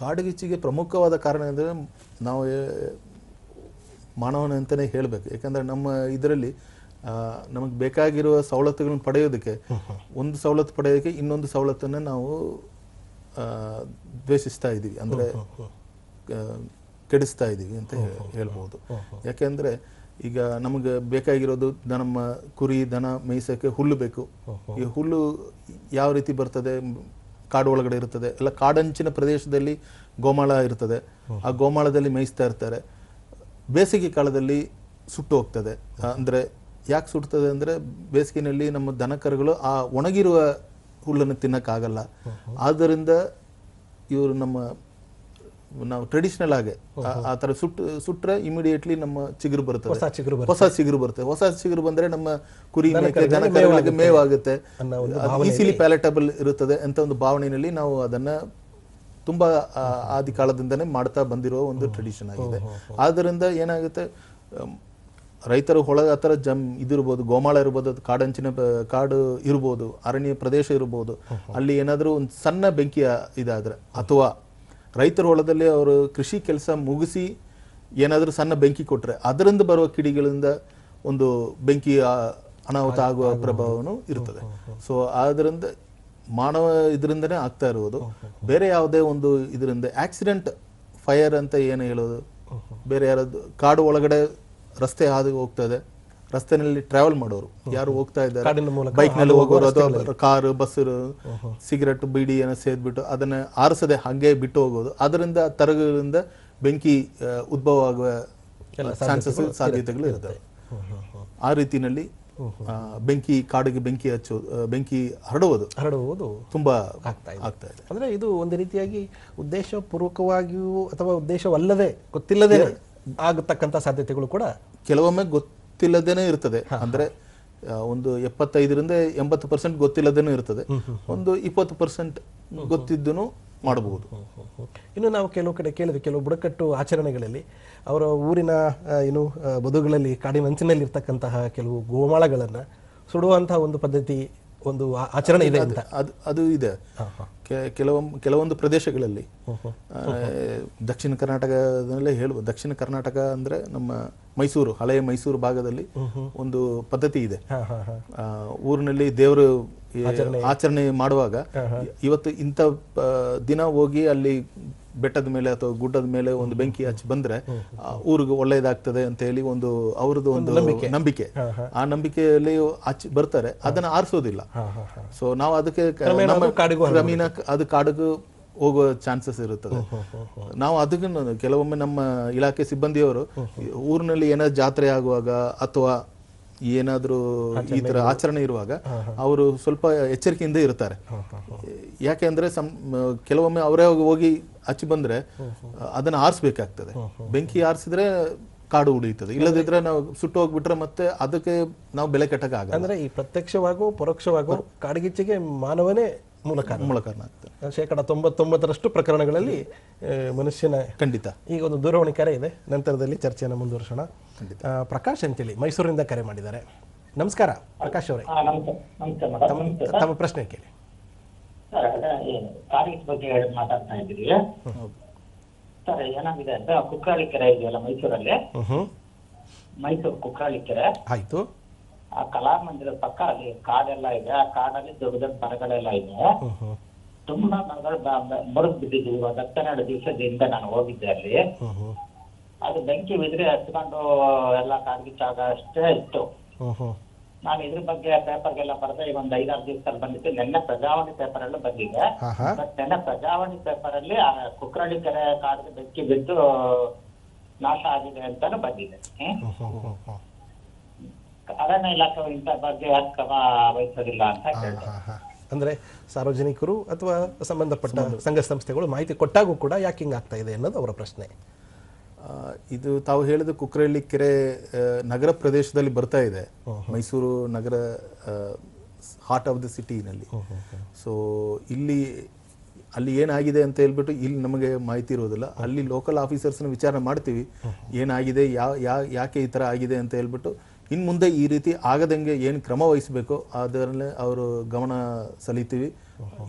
ಕಾಡುಗಿಚ್ಚಿಗೆ ಪ್ರಮುಖವಾದ ಕಾರಣ ಅಂದರೆ ನಾವು ಮಾನವನ ಅಂತಲೇ ಹೇಳಬೇಕು. ಯಾಕಂದರೆ ನಮ್ಮ ಇದರಲ್ಲಿ ನಮಗೆ ಬೇಕಾಗಿರುವ ಸವಲತ್ತುಗಳನ್ನು ಪಡೆಯೋದಕ್ಕೆ ಒಂದು ಸವಲತ್ತು ಪಡೆಯೋದಕ್ಕೆ ಇನ್ನೊಂದು ಸವಲತ್ತನ್ನು ನಾವು ದ್ವೇಷಿಸ್ತಾ ಇದ್ದೀವಿ. ಅಂದರೆ ಕೆಡಿಸ್ತಾ ಇದ್ದೀವಿ ಅಂತ ಹೇಳ್ಬೋದು. ಯಾಕೆಂದರೆ ಈಗ ನಮಗೆ ಬೇಕಾಗಿರೋದು ನಮ್ಮ ಕುರಿ ದನ ಮೇಯಿಸೋಕ್ಕೆ ಹುಲ್ಲು ಬೇಕು. ಈ ಹುಲ್ಲು ಯಾವ ರೀತಿ ಬರ್ತದೆ? ಕಾಡು ಒಳಗಡೆ ಇರ್ತದೆ. ಎಲ್ಲ ಕಾಡಂಚಿನ ಪ್ರದೇಶದಲ್ಲಿ ಗೋಮಾಳ ಇರ್ತದೆ. ಆ ಗೋಮಾಳದಲ್ಲಿ ಮೇಯಿಸ್ತಾ ಇರ್ತಾರೆ. ಬೇಸಿಗೆ ಕಾಲದಲ್ಲಿ ಸುಟ್ಟು ಹೋಗ್ತದೆ. ಅಂದರೆ ಯಾಕೆ ಸುಡ್ತದೆ ಅಂದರೆ ಬೇಸಿಗೆನಲ್ಲಿ ನಮ್ಮ ದನಕರುಗಳು ಆ ಒಣಗಿರುವ ಹುಲ್ಲನ್ನು ತಿನ್ನಕ್ಕಾಗಲ್ಲ. ಆದ್ದರಿಂದ ಇವರು ನಮ್ಮ ನಾವು ಟ್ರೆಡಿಷನಲ್ ಆಗಿ ಆ- ತರ ಥರ ಸುಟ್ಟು ಸುಟ್ಟರೆ ಇಮಿಡಿಯೇಟ್ಲಿ ನಮ್ಮ ಚಿಗುರು ಬರುತ್ತೆ ಹೊಸ ಚಿಗುರು ಹೊಸ ಚಿಗುರು ಬರುತ್ತೆ ಹೊಸ ಚಿಗುರು ಬಂದ್ರೆ ನಮ್ಮ ಕುರಿ ಮೇಕೆ ಮೇವಾಗುತ್ತೆ ಈಸಿಲಿ ಪ್ಯಾಲೆಟಬಲ್ ಇರುತ್ತದೆ ಅಂತ ಒಂದು ಭಾವನೆಯಲ್ಲಿ ನಾವು ಅದನ್ನ ತುಂಬಾ ಆದಿ ಕಾಲದಿಂದನೇ ಮಾಡ್ತಾ ಬಂದಿರೋ ಒಂದು ಟ್ರೆಡಿಷನ್ ಆಗಿದೆ. ಆದ್ದರಿಂದ ಏನಾಗುತ್ತೆ ರೈತರು ಹೊಳ ಆ ಥರ ಜಮ್ ಇದಿರ್ಬೋದು ಗೋಮಾಳ ಇರ್ಬೋದು ಅದು ಕಾಡಂಚಿನ ಕಾಡು ಇರ್ಬೋದು ಅರಣ್ಯ ಪ್ರದೇಶ ಇರ್ಬೋದು ಅಲ್ಲಿ ಏನಾದರೂ ಒಂದು ಸಣ್ಣ ಬೆಂಕಿ ಇದಾದ್ರೆ ಅಥವಾ ರೈತರ ಹೊಲದಲ್ಲಿ ಅವರು ಕೃಷಿ ಕೆಲಸ ಮುಗಿಸಿ ಏನಾದರೂ ಸಣ್ಣ ಬೆಂಕಿ ಕೊಟ್ಟರೆ ಅದರಿಂದ ಬರುವ ಕಿಡಿಗಳಿಂದ ಒಂದು ಬೆಂಕಿ ಆ, ಅನಾಹುತ ಆಗುವ ಪ್ರಭಾವನು ಇರ್ತದೆ. ಸೊ ಆದ್ದರಿಂದ ಮಾನವ ಇದರಿಂದನೇ ಆಗ್ತಾ ಇರುವುದು ಬೇರೆ ಯಾವುದೇ ಒಂದು ಇದರಿಂದ ಆಕ್ಸಿಡೆಂಟ್ ಫೈರ್ ಅಂತ ಏನು ಹೇಳೋದು? ಬೇರೆ ಯಾರದ್ದು ಕಾಡು ಒಳಗಡೆ ರಸ್ತೆ ಹಾದು ಇದೆ ರಸ್ತೆನಲ್ಲಿ ಟ್ರಾವೆಲ್ ಮಾಡೋರು. ಯಾರು ಹೋಗ್ತಾ ಇದ್ದಾರೆ? ಬೈಕ್ನಲ್ಲಿ ಹೋಗೋರು ಅಥವಾ ಕಾರು ಬಸ್ ಸಿಗರೆಟ್ ಬೀಡಿ ಏನ ಸೇದ್ಬಿಟ್ಟು ಅದನ್ನ ಆರಿಸದೆ ಹಾಗೆ ಬಿಟ್ಟು ಹೋಗೋದು. ಅದರಿಂದ ತರಗಿಂದ ಬೆಂಕಿ ಉದ್ಭವ ಆಗುವ ಚಾನ್ಸಸ್ ಸಾಧ್ಯತೆಗಳು ಇರ್ತವೆ. ಆ ರೀತಿನಲ್ಲಿ ಬೆಂಕಿ ಕಾಡಿಗೆ ಬೆಂಕಿ ಹಚ್ಚೋದು ಬೆಂಕಿ ಹರಡುವುದು ಹರಡುವುದು ತುಂಬಾ ಆಗ್ತಾ ಇದೆ. ಆಗ್ತಾ ಇದೆ. ಅಂದ್ರೆ ಇದು ಒಂದು ರೀತಿಯಾಗಿ ಉದ್ದೇಶಪೂರ್ವಕವಾಗಿಯೂ ಅಥವಾ ಉದ್ದೇಶವಲ್ಲದೆ ಗೊತ್ತಿಲ್ಲದೆ ಆಗತಕ್ಕಂಥ ಸಾಧ್ಯತೆಗಳು ಕೂಡ ಕೆಲವೊಮ್ಮೆ ಗೊತ್ತಿಲ್ಲದೇನೆ ಇರ್ತದೆ. ಅಂದ್ರೆ ಒಂದು ಎಪ್ಪತ್ತೈದರಿಂದ ಎಂಬತ್ತು ಪರ್ಸೆಂಟ್ ಗೊತ್ತಿಲ್ಲದೇನೂ ಇರ್ತದೆ. ಒಂದು ಇಪ್ಪತ್ತು ಪರ್ಸೆಂಟ್ ಗೊತ್ತಿದ್ದೂ ಮಾಡಬಹುದು. ಇನ್ನು ನಾವು ಕೆಲವು ಕಡೆ ಕೇಳಿದ್ವಿ ಕೆಲವು ಬುಡಕಟ್ಟು ಆಚರಣೆಗಳಲ್ಲಿ. ಅವರ ಊರಿನ ಏನು ಬದುಗಳಲ್ಲಿ ಕಾಡಿನಂಚಿನಲ್ಲಿ ಇರ್ತಕ್ಕಂತಹ ಕೆಲವು ಗೋಮಾಳಗಳನ್ನು ಸುಡುವಂತಹ ಒಂದು ಪದ್ಧತಿ ಒಂದು ಆಚರಣೆ ಇದೆ ಅಂತ. ಅದು ಅದು ಇದೆ. ಕೆಲವೊಂದು ಕೆಲವೊಮ್ಮೆ ಕೆಲವೊಂದು ಪ್ರದೇಶಗಳಲ್ಲಿ ದಕ್ಷಿಣ ಕರ್ನಾಟಕದಲ್ಲೇ ಹೇಳುವ ದಕ್ಷಿಣ ಕರ್ನಾಟಕ ಅಂದ್ರೆ ನಮ್ಮ ಮೈಸೂರು ಹಳೆಯ ಮೈಸೂರು ಭಾಗದಲ್ಲಿ ಒಂದು ಪದ್ಧತಿ ಇದೆ. ಊರಿನಲ್ಲಿ ದೇವರು ಆಚರಣೆ. ಮಾಡುವಾಗ ಇವತ್ತು ಇಂಥ ದಿನ ಹೋಗಿ ಅಲ್ಲಿ ಬೆಟ್ಟದ ಮೇಲೆ ಅಥವಾ ಗುಡ್ಡದ ಮೇಲೆ ಒಂದು ಬೆಂಕಿ ಹಚ್ಚಿ ಬಂದ್ರೆ ಊರಿಗೆ ಒಳ್ಳೇದಾಗ್ತದೆ ಅಂತ ಹೇಳಿ ಒಂದು ಅವ್ರದ್ದು ಒಂದು ನಂಬಿಕೆ. ಆ ನಂಬಿಕೆಯಲ್ಲಿ ಹಚ್ಚಿ ಬರ್ತಾರೆ. ಅದನ್ನ ಆರಿಸೋದಿಲ್ಲ. ಸೊ ನಾವು ಅದಕ್ಕೆ ಕ್ರಮೇಣ ಅದು ಕಾಡಿಗೆ ಹೋಗುವ ಚಾನ್ಸಸ್ ಇರುತ್ತದೆ. ನಾವು ಅದಕ್ಕೆ ಕೆಲವೊಮ್ಮೆ ನಮ್ಮ ಇಲಾಖೆ ಸಿಬ್ಬಂದಿಯವರು ಊರಿನಲ್ಲಿ ಏನಾದ್ರು ಜಾತ್ರೆ ಆಗುವಾಗ ಅಥವಾ ಏನಾದರೂ ಈ ತರ ಆಚರಣೆ ಇರುವಾಗ ಅವರು ಸ್ವಲ್ಪ ಎಚ್ಚರಿಕೆಯಿಂದ ಇರ್ತಾರೆ. ಯಾಕೆಂದ್ರೆ ಸಂ ಕೆಲವೊಮ್ಮೆ ಅವರೇ ಹೋಗಿ ಹಚ್ಚಿ ಬಂದ್ರೆ ಅದನ್ನ ಆರಿಸ್ಬೇಕಾಗ್ತದೆ. ಬೆಂಕಿ ಆರಿಸಿದ್ರೆ ಕಾಡು ಉಳಿಯುತ್ತದೆ ಇಲ್ಲದಿದ್ರೆ ನಾವು ಸುಟ್ಟು ಹೋಗ್ಬಿಟ್ರೆ ಮತ್ತೆ ಅದಕ್ಕೆ ನಾವು ಬೆಲೆ ಕಟ್ಟಕ್ಕಾಗಲ್ಲ. ಅಂದ್ರೆ ಈ ಪ್ರತ್ಯಕ್ಷವಾಗೋ ಪರೋಕ್ಷವಾಗೋ ಕಾಡ್ಗಿಚ್ಚಿಗೆ ಮಾನವನೇ ಮೂಲ ಕಾರಣ ಮೂಲ ಕಾರಣ ಆಗ್ತದೆ. ಶೇಕಡ ತೊಂಬತ್ತೊಂಬತ್ತರಷ್ಟು ಪ್ರಕರಣಗಳಲ್ಲಿ ಮನುಷ್ಯನ ಖಂಡಿತ. ಈಗ ಒಂದು ದೂರವಾಣಿ ಕರೆ ಇದೆ. ನಂತರದಲ್ಲಿ ಚರ್ಚೆಯನ್ನು ಮುಂದುವರಿಸೋಣ. ಖಂಡಿತ. ಪ್ರಕಾಶ್ ಅಂತೇಳಿ ಮೈಸೂರಿಂದ ಕರೆ ಮಾಡಿದ್ದಾರೆ. ನಮಸ್ಕಾರ ಪ್ರಕಾಶ್ ಅವರೇ. ತಮ್ಮ ಪ್ರಶ್ನೆ ಕೇಳಿ. ಬಗ್ಗೆ ಮಾತಾಡ್ತಾ ಇದ್ದೀರಿ ಸರ್ ಏನಾಗಿದೆ ಅಂದ್ರೆ ಕುಕ್ಕಾಳಿ ಕೆರೆ ಇದೆಯಲ್ಲ ಮೈಸೂರಲ್ಲಿ? ಮೈಸೂರು ಕುಕ್ಕಾಳಿ ಕೆರೆ. ಆಯ್ತು. ಆ ಕಲಾಮಂದಿರದ ಪಕ್ಕ ಅಲ್ಲಿ ಕಾಡೆಲ್ಲ ಇದೆ. ಆ ಕಾಡಲ್ಲಿ ದೊಡ್ಡ ದೊಡ್ಡ ಮರಗಳೆಲ್ಲ ಇದೆ. ತುಂಬಾ ಮರಗಳು ಮುರಿದು ಬಿದ್ದಿದ್ವು. ಇವಾಗ ಹತ್ತೆರಡು ದಿವಸದಿಂದ ನಾನು ಹೋಗಿದ್ದೆ ಅಲ್ಲಿ. ಅದು ಬೆಂಕಿ ಬಿದ್ರೆ ಹಚ್ಕೊಂಡು ಎಲ್ಲ ಕಾಡ್ಗಿಚ್ಚಾಗ ಅಷ್ಟೇ ಇತ್ತು. ನಾನು ಇದ್ರ ಬಗ್ಗೆ ಪೇಪರ್ಗೆಲ್ಲ ಬರೆದೆ. ಈಗ ಒಂದು ಐದಾರು ದಿವಸದಲ್ಲಿ ಬಂದಿತ್ತು. ನಿನ್ನೆ ಪ್ರಜಾವಾಣಿ ಪೇಪರ್ ಎಲ್ಲ ಬಂದಿದೆ ಬಟ್ ನಿನ್ನೆ ಪ್ರಜಾವಾಣಿ ಪೇಪರ್ ಅಲ್ಲಿ ಆ ಕುಕ್ರಳ್ಳಿ ಕೆರೆ ಕಾಡಿಗೆ ಬೆಂಕಿ ಬಿದ್ದು ನಾಶ ಆಗಿದೆ ಅಂತಾನು ಬಂದಿದೆ ಹ್ಮ್? ಹ್ಮ್, ಹ್ಮ್, ಹ್ಮ್, ಹ್ಮ್. ಅರಣ್ಯ ಇಲಾಖೆ ಇಂಥ ಬಗ್ಗೆ ಯಾಕೆ ಕ್ರಮ ವಹಿಸೋದಿಲ್ಲ ಅಂತ ಹಾ. ಅಂದ್ರೆ ಸಾರ್ವಜನಿಕರು ಅಥವಾ ಸಂಬಂಧಪಟ್ಟ ಸಂಘ ಸಂಸ್ಥೆಗಳು ಮಾಹಿತಿ ಕೊಟ್ಟಾಗೂ ಕೂಡ ಯಾಕೆ ಹಿಂಗಾಗ್ತಾ ಇದೆ ಅನ್ನೋದು ಅವರ ಪ್ರಶ್ನೆ. ಇದು ತಾವು ಹೇಳಿದ ಕುಕ್ರಳ್ಳಿ ಕೆರೆ ನಗರ ಪ್ರದೇಶದಲ್ಲಿ ಬರ್ತಾ ಇದೆ. ಮೈಸೂರು ನಗರ ಹಾರ್ಟ್ ಆಫ್ ದ ಸಿಟಿನಲ್ಲಿ ಸೊ ಇಲ್ಲಿ ಅಲ್ಲಿ ಏನಾಗಿದೆ ಅಂತ ಹೇಳ್ಬಿಟ್ಟು ಇಲ್ಲಿ ನಮಗೆ ಮಾಹಿತಿ ಇರೋದಿಲ್ಲ. ಅಲ್ಲಿ ಲೋಕಲ್ ಆಫೀಸರ್ಸ್ನ ವಿಚಾರಣೆ ಮಾಡ್ತೀವಿ. ಏನಾಗಿದೆ ಯಾವ ಯಾ ಯಾಕೆ ಈ ಥರ ಆಗಿದೆ ಅಂತ ಹೇಳ್ಬಿಟ್ಟು ಇನ್ನು ಮುಂದೆ ಈ ರೀತಿ ಆಗದಂಗೆ ಏನು ಕ್ರಮ ವಹಿಸಬೇಕು ಅದರಲ್ಲೇ ಅವರು ಗಮನ ಸಲೀತೀವಿ.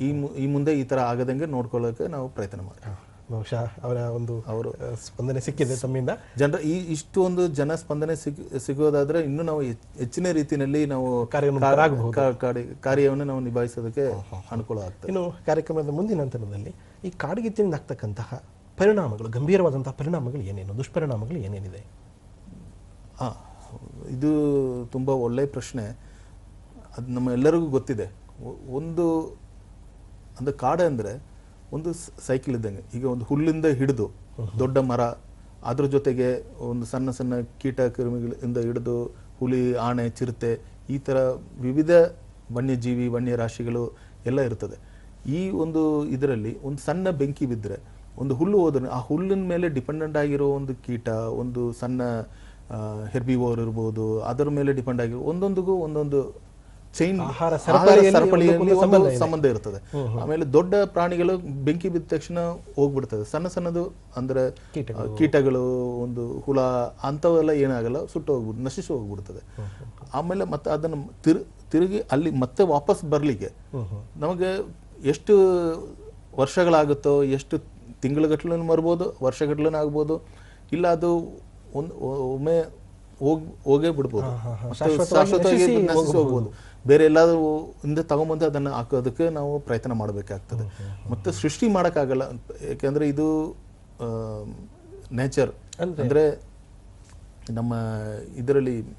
ಈ ಈ ಮುಂದೆ ಈ ಥರ ಆಗದಂಗೆ ನೋಡ್ಕೊಳ್ಳೋಕೆ ನಾವು ಪ್ರಯತ್ನ ಮಾಡ್ತೀವಿ. ಬಹುಶಃ ಅವರ ಒಂದು ಅವರು. ಸ್ಪಂದನೆ ಸಿಕ್ಕಿದೆ ತಮ್ಮಿಂದ. ಜನರ ಈ ಇಷ್ಟು ಒಂದು ಜನ ಸ್ಪಂದನೆ ಸಿಗ್ ಸಿಗೋದಾದ್ರೆ ಇನ್ನು ನಾವು ಹೆಚ್- ಹೆಚ್ಚಿನ ರೀತಿಯಲ್ಲಿ ನಾವು ಕಾರ್ಯವನ್ನು ನಾವು ನಿಭಾಯಿಸೋದಕ್ಕೆ ಅನುಕೂಲ ಆಗ್ತದೆ. ಇನ್ನು ಕಾರ್ಯಕ್ರಮದ ಮುಂದಿನ ಹಂತದಲ್ಲಿ ಈ ಕಾಡ್ಗಿಚ್ಚಿನಿಂದ ಆಗ್ತಕ್ಕಂತಹ ಪರಿಣಾಮಗಳು ಗಂಭೀರವಾದಂತಹ ಪರಿಣಾಮಗಳು ಏನೇನು ದುಷ್ಪರಿಣಾಮಗಳು ಏನೇನಿದೆ? ಹಾ ಇದು ತುಂಬ ಒಳ್ಳೆಯ ಪ್ರಶ್ನೆ. ಅದು ನಮ್ಮ ಎಲ್ಲರಿಗೂ ಗೊತ್ತಿದೆ. ಒಂದು ಅಂದರೆ ಕಾಡೆ ಅಂದರೆ ಒಂದು ಸೈಕಲ್ ಇದ್ದಂಗೆ. ಈಗ ಒಂದು ಹುಲ್ಲಿಂದ ಹಿಡಿದು ದೊಡ್ಡ ಮರ, ಅದ್ರ ಜೊತೆಗೆ ಒಂದು ಸಣ್ಣ ಸಣ್ಣ ಕೀಟ ಕ್ರಿಮಿಗಳಿಂದ ಹಿಡಿದು ಹುಲಿ ಆಣೆ ಚಿರತೆ ಈ ಥರ ವಿವಿಧ ವನ್ಯಜೀವಿ ವನ್ಯ ರಾಶಿಗಳು ಎಲ್ಲ ಇರ್ತದೆ. ಈ ಒಂದು ಇದರಲ್ಲಿ ಒಂದು ಸಣ್ಣ ಬೆಂಕಿ ಬಿದ್ದರೆ ಒಂದು ಹುಲ್ಲು ಹೋದ್ರೆ ಆ ಹುಲ್ಲಿನ ಮೇಲೆ ಡಿಪೆಂಡೆಂಟ್ ಆಗಿರೋ ಒಂದು ಕೀಟ, ಒಂದು ಸಣ್ಣ ಹೆರ್ಬಿವೋರ್ ಇರ್ಬೋದು ಅದರ ಮೇಲೆ ಡಿಪೆಂಡ್ ಆಗಿ ಒಂದೊಂದಿಗೂ ಒಂದೊಂದು ಚೈನ್ ಆಹಾರ ಸರಪಳಿಯಲ್ಲಿ ಸಂಬಂಧ ಇರ್ತದೆ. ಆಮೇಲೆ ದೊಡ್ಡ ಪ್ರಾಣಿಗಳು ಬೆಂಕಿ ಬಿದ್ದ ತಕ್ಷಣ ಹೋಗ್ಬಿಡ್ತದೆ. ಸಣ್ಣ ಸಣ್ಣದು ಅಂದ್ರೆ ಕೀಟಗಳು. ಒಂದು ಹುಳ ಅಂಥವೆಲ್ಲ ಏನಾಗಲ್ಲ ಸುಟ್ಟು ಹೋಗ್ಬಿಡ್ ನಶಿಸಿ ಹೋಗ್ಬಿಡ್ತದೆ. ಆಮೇಲೆ ಮತ್ತೆ ಅದನ್ನು ತಿರು ತಿರುಗಿ ಅಲ್ಲಿ ಮತ್ತೆ ವಾಪಸ್ ಬರ್ಲಿಕ್ಕೆ ನಮಗೆ ಎಷ್ಟು ವರ್ಷಗಳಾಗುತ್ತೋ ಎಷ್ಟು ತಿಂಗಳುಗಟ್ಲೆ ಬರ್ಬೋದು ವರ್ಷಗಟ್ಲೂ ಆಗ್ಬೋದು ಇಲ್ಲ ಅದು ಒಂದು ಒಮ್ಮೆ ಹೋಗ್ ಹೋಗೇ ಬಿಡ್ಬೋದು. ಶಾಶ್ವತವಾಗಿ ಹೋಗ್ಬೋದು. ಬೇರೆ ಎಲ್ಲಾದ್ರೂ ಹಿಂದೆ ತಗೊಂಬಂದು ಅದನ್ನು ಹಾಕೋದಕ್ಕೆ ನಾವು ಪ್ರಯತ್ನ ಮಾಡಬೇಕಾಗ್ತದೆ. ಮತ್ತೆ ಸೃಷ್ಟಿ ಮಾಡೋಕ್ಕಾಗಲ್ಲ. ಯಾಕೆಂದ್ರೆ ಇದು ನೇಚರ್ ಅಂದ್ರೆ ನಮ್ಮ ಇದರಲ್ಲಿ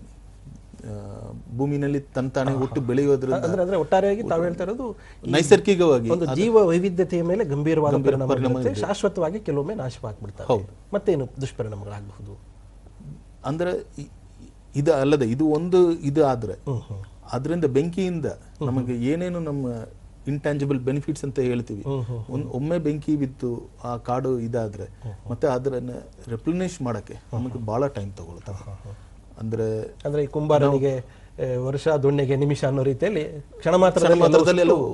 ಭೂಮಿನಲ್ಲಿ ತನ್ನ ತಾನೇ ಹುಟ್ಟು ಬೆಳೆಯೋದ್ರಿಂದ ಅಂದ್ರೆ ಅಂದ್ರೆ ಒಟ್ಟಾರೆಯಾಗಿ ತಾವು ಹೇಳ್ತಾ ಇರೋದು ನೈಸರ್ಗಿಕವಾಗಿ ಒಂದು ಜೀವ ವೈವಿಧ್ಯತೆಯ ಮೇಲೆ ಗಂಭೀರವಾದ ಪರಿಣಾಮ. ಶಾಶ್ವತವಾಗಿ ಕೆಲವೊಮ್ಮೆ ನಾಶವಾಗ್ಬಿಡ್ತಾರೆ ಮತ್ತೇನು ದುಷ್ಪರಿಣಾಮಗಳಾಗಬಹುದು? ಅಂದ್ರೆ ಇದು ಅಲ್ಲದೆ ಇದು ಒಂದು ಇದು ಆದ್ರೆ ಅದರಿಂದ ಬೆಂಕಿಯಿಂದ ನಮಗೆ ಏನೇನು ನಮ್ಮ ಇಂಟ್ಯಾಂಜಿಬಲ್ ಬೆನಿಫಿಟ್ಸ್ ಅಂತ ಹೇಳ್ತೀವಿ. ಒಂದು ಒಮ್ಮೆ ಬೆಂಕಿ ಬಿತ್ತು ಆ ಕಾಡು ಇದಾದ್ರೆ ಮತ್ತೆ ಅದನ್ನ ರೆಪ್ಲಿನಿಷ್ ಮಾಡಕ್ಕೆ ನಮಗೆ ಬಹಳ ಟೈಮ್ ತಗೊಳುತ್ತೆ. ಅಂದ್ರೆ ಅಂದ್ರೆ ಈ ಕುಂಬಾರನಿಗೆ ವರ್ಷ ದೊಣ್ಣೆಗೆ ನಿಮಿಷ ಅನ್ನೋ ರೀತಿಯಲ್ಲಿ ಕ್ಷಣ ಮಾತ್ರ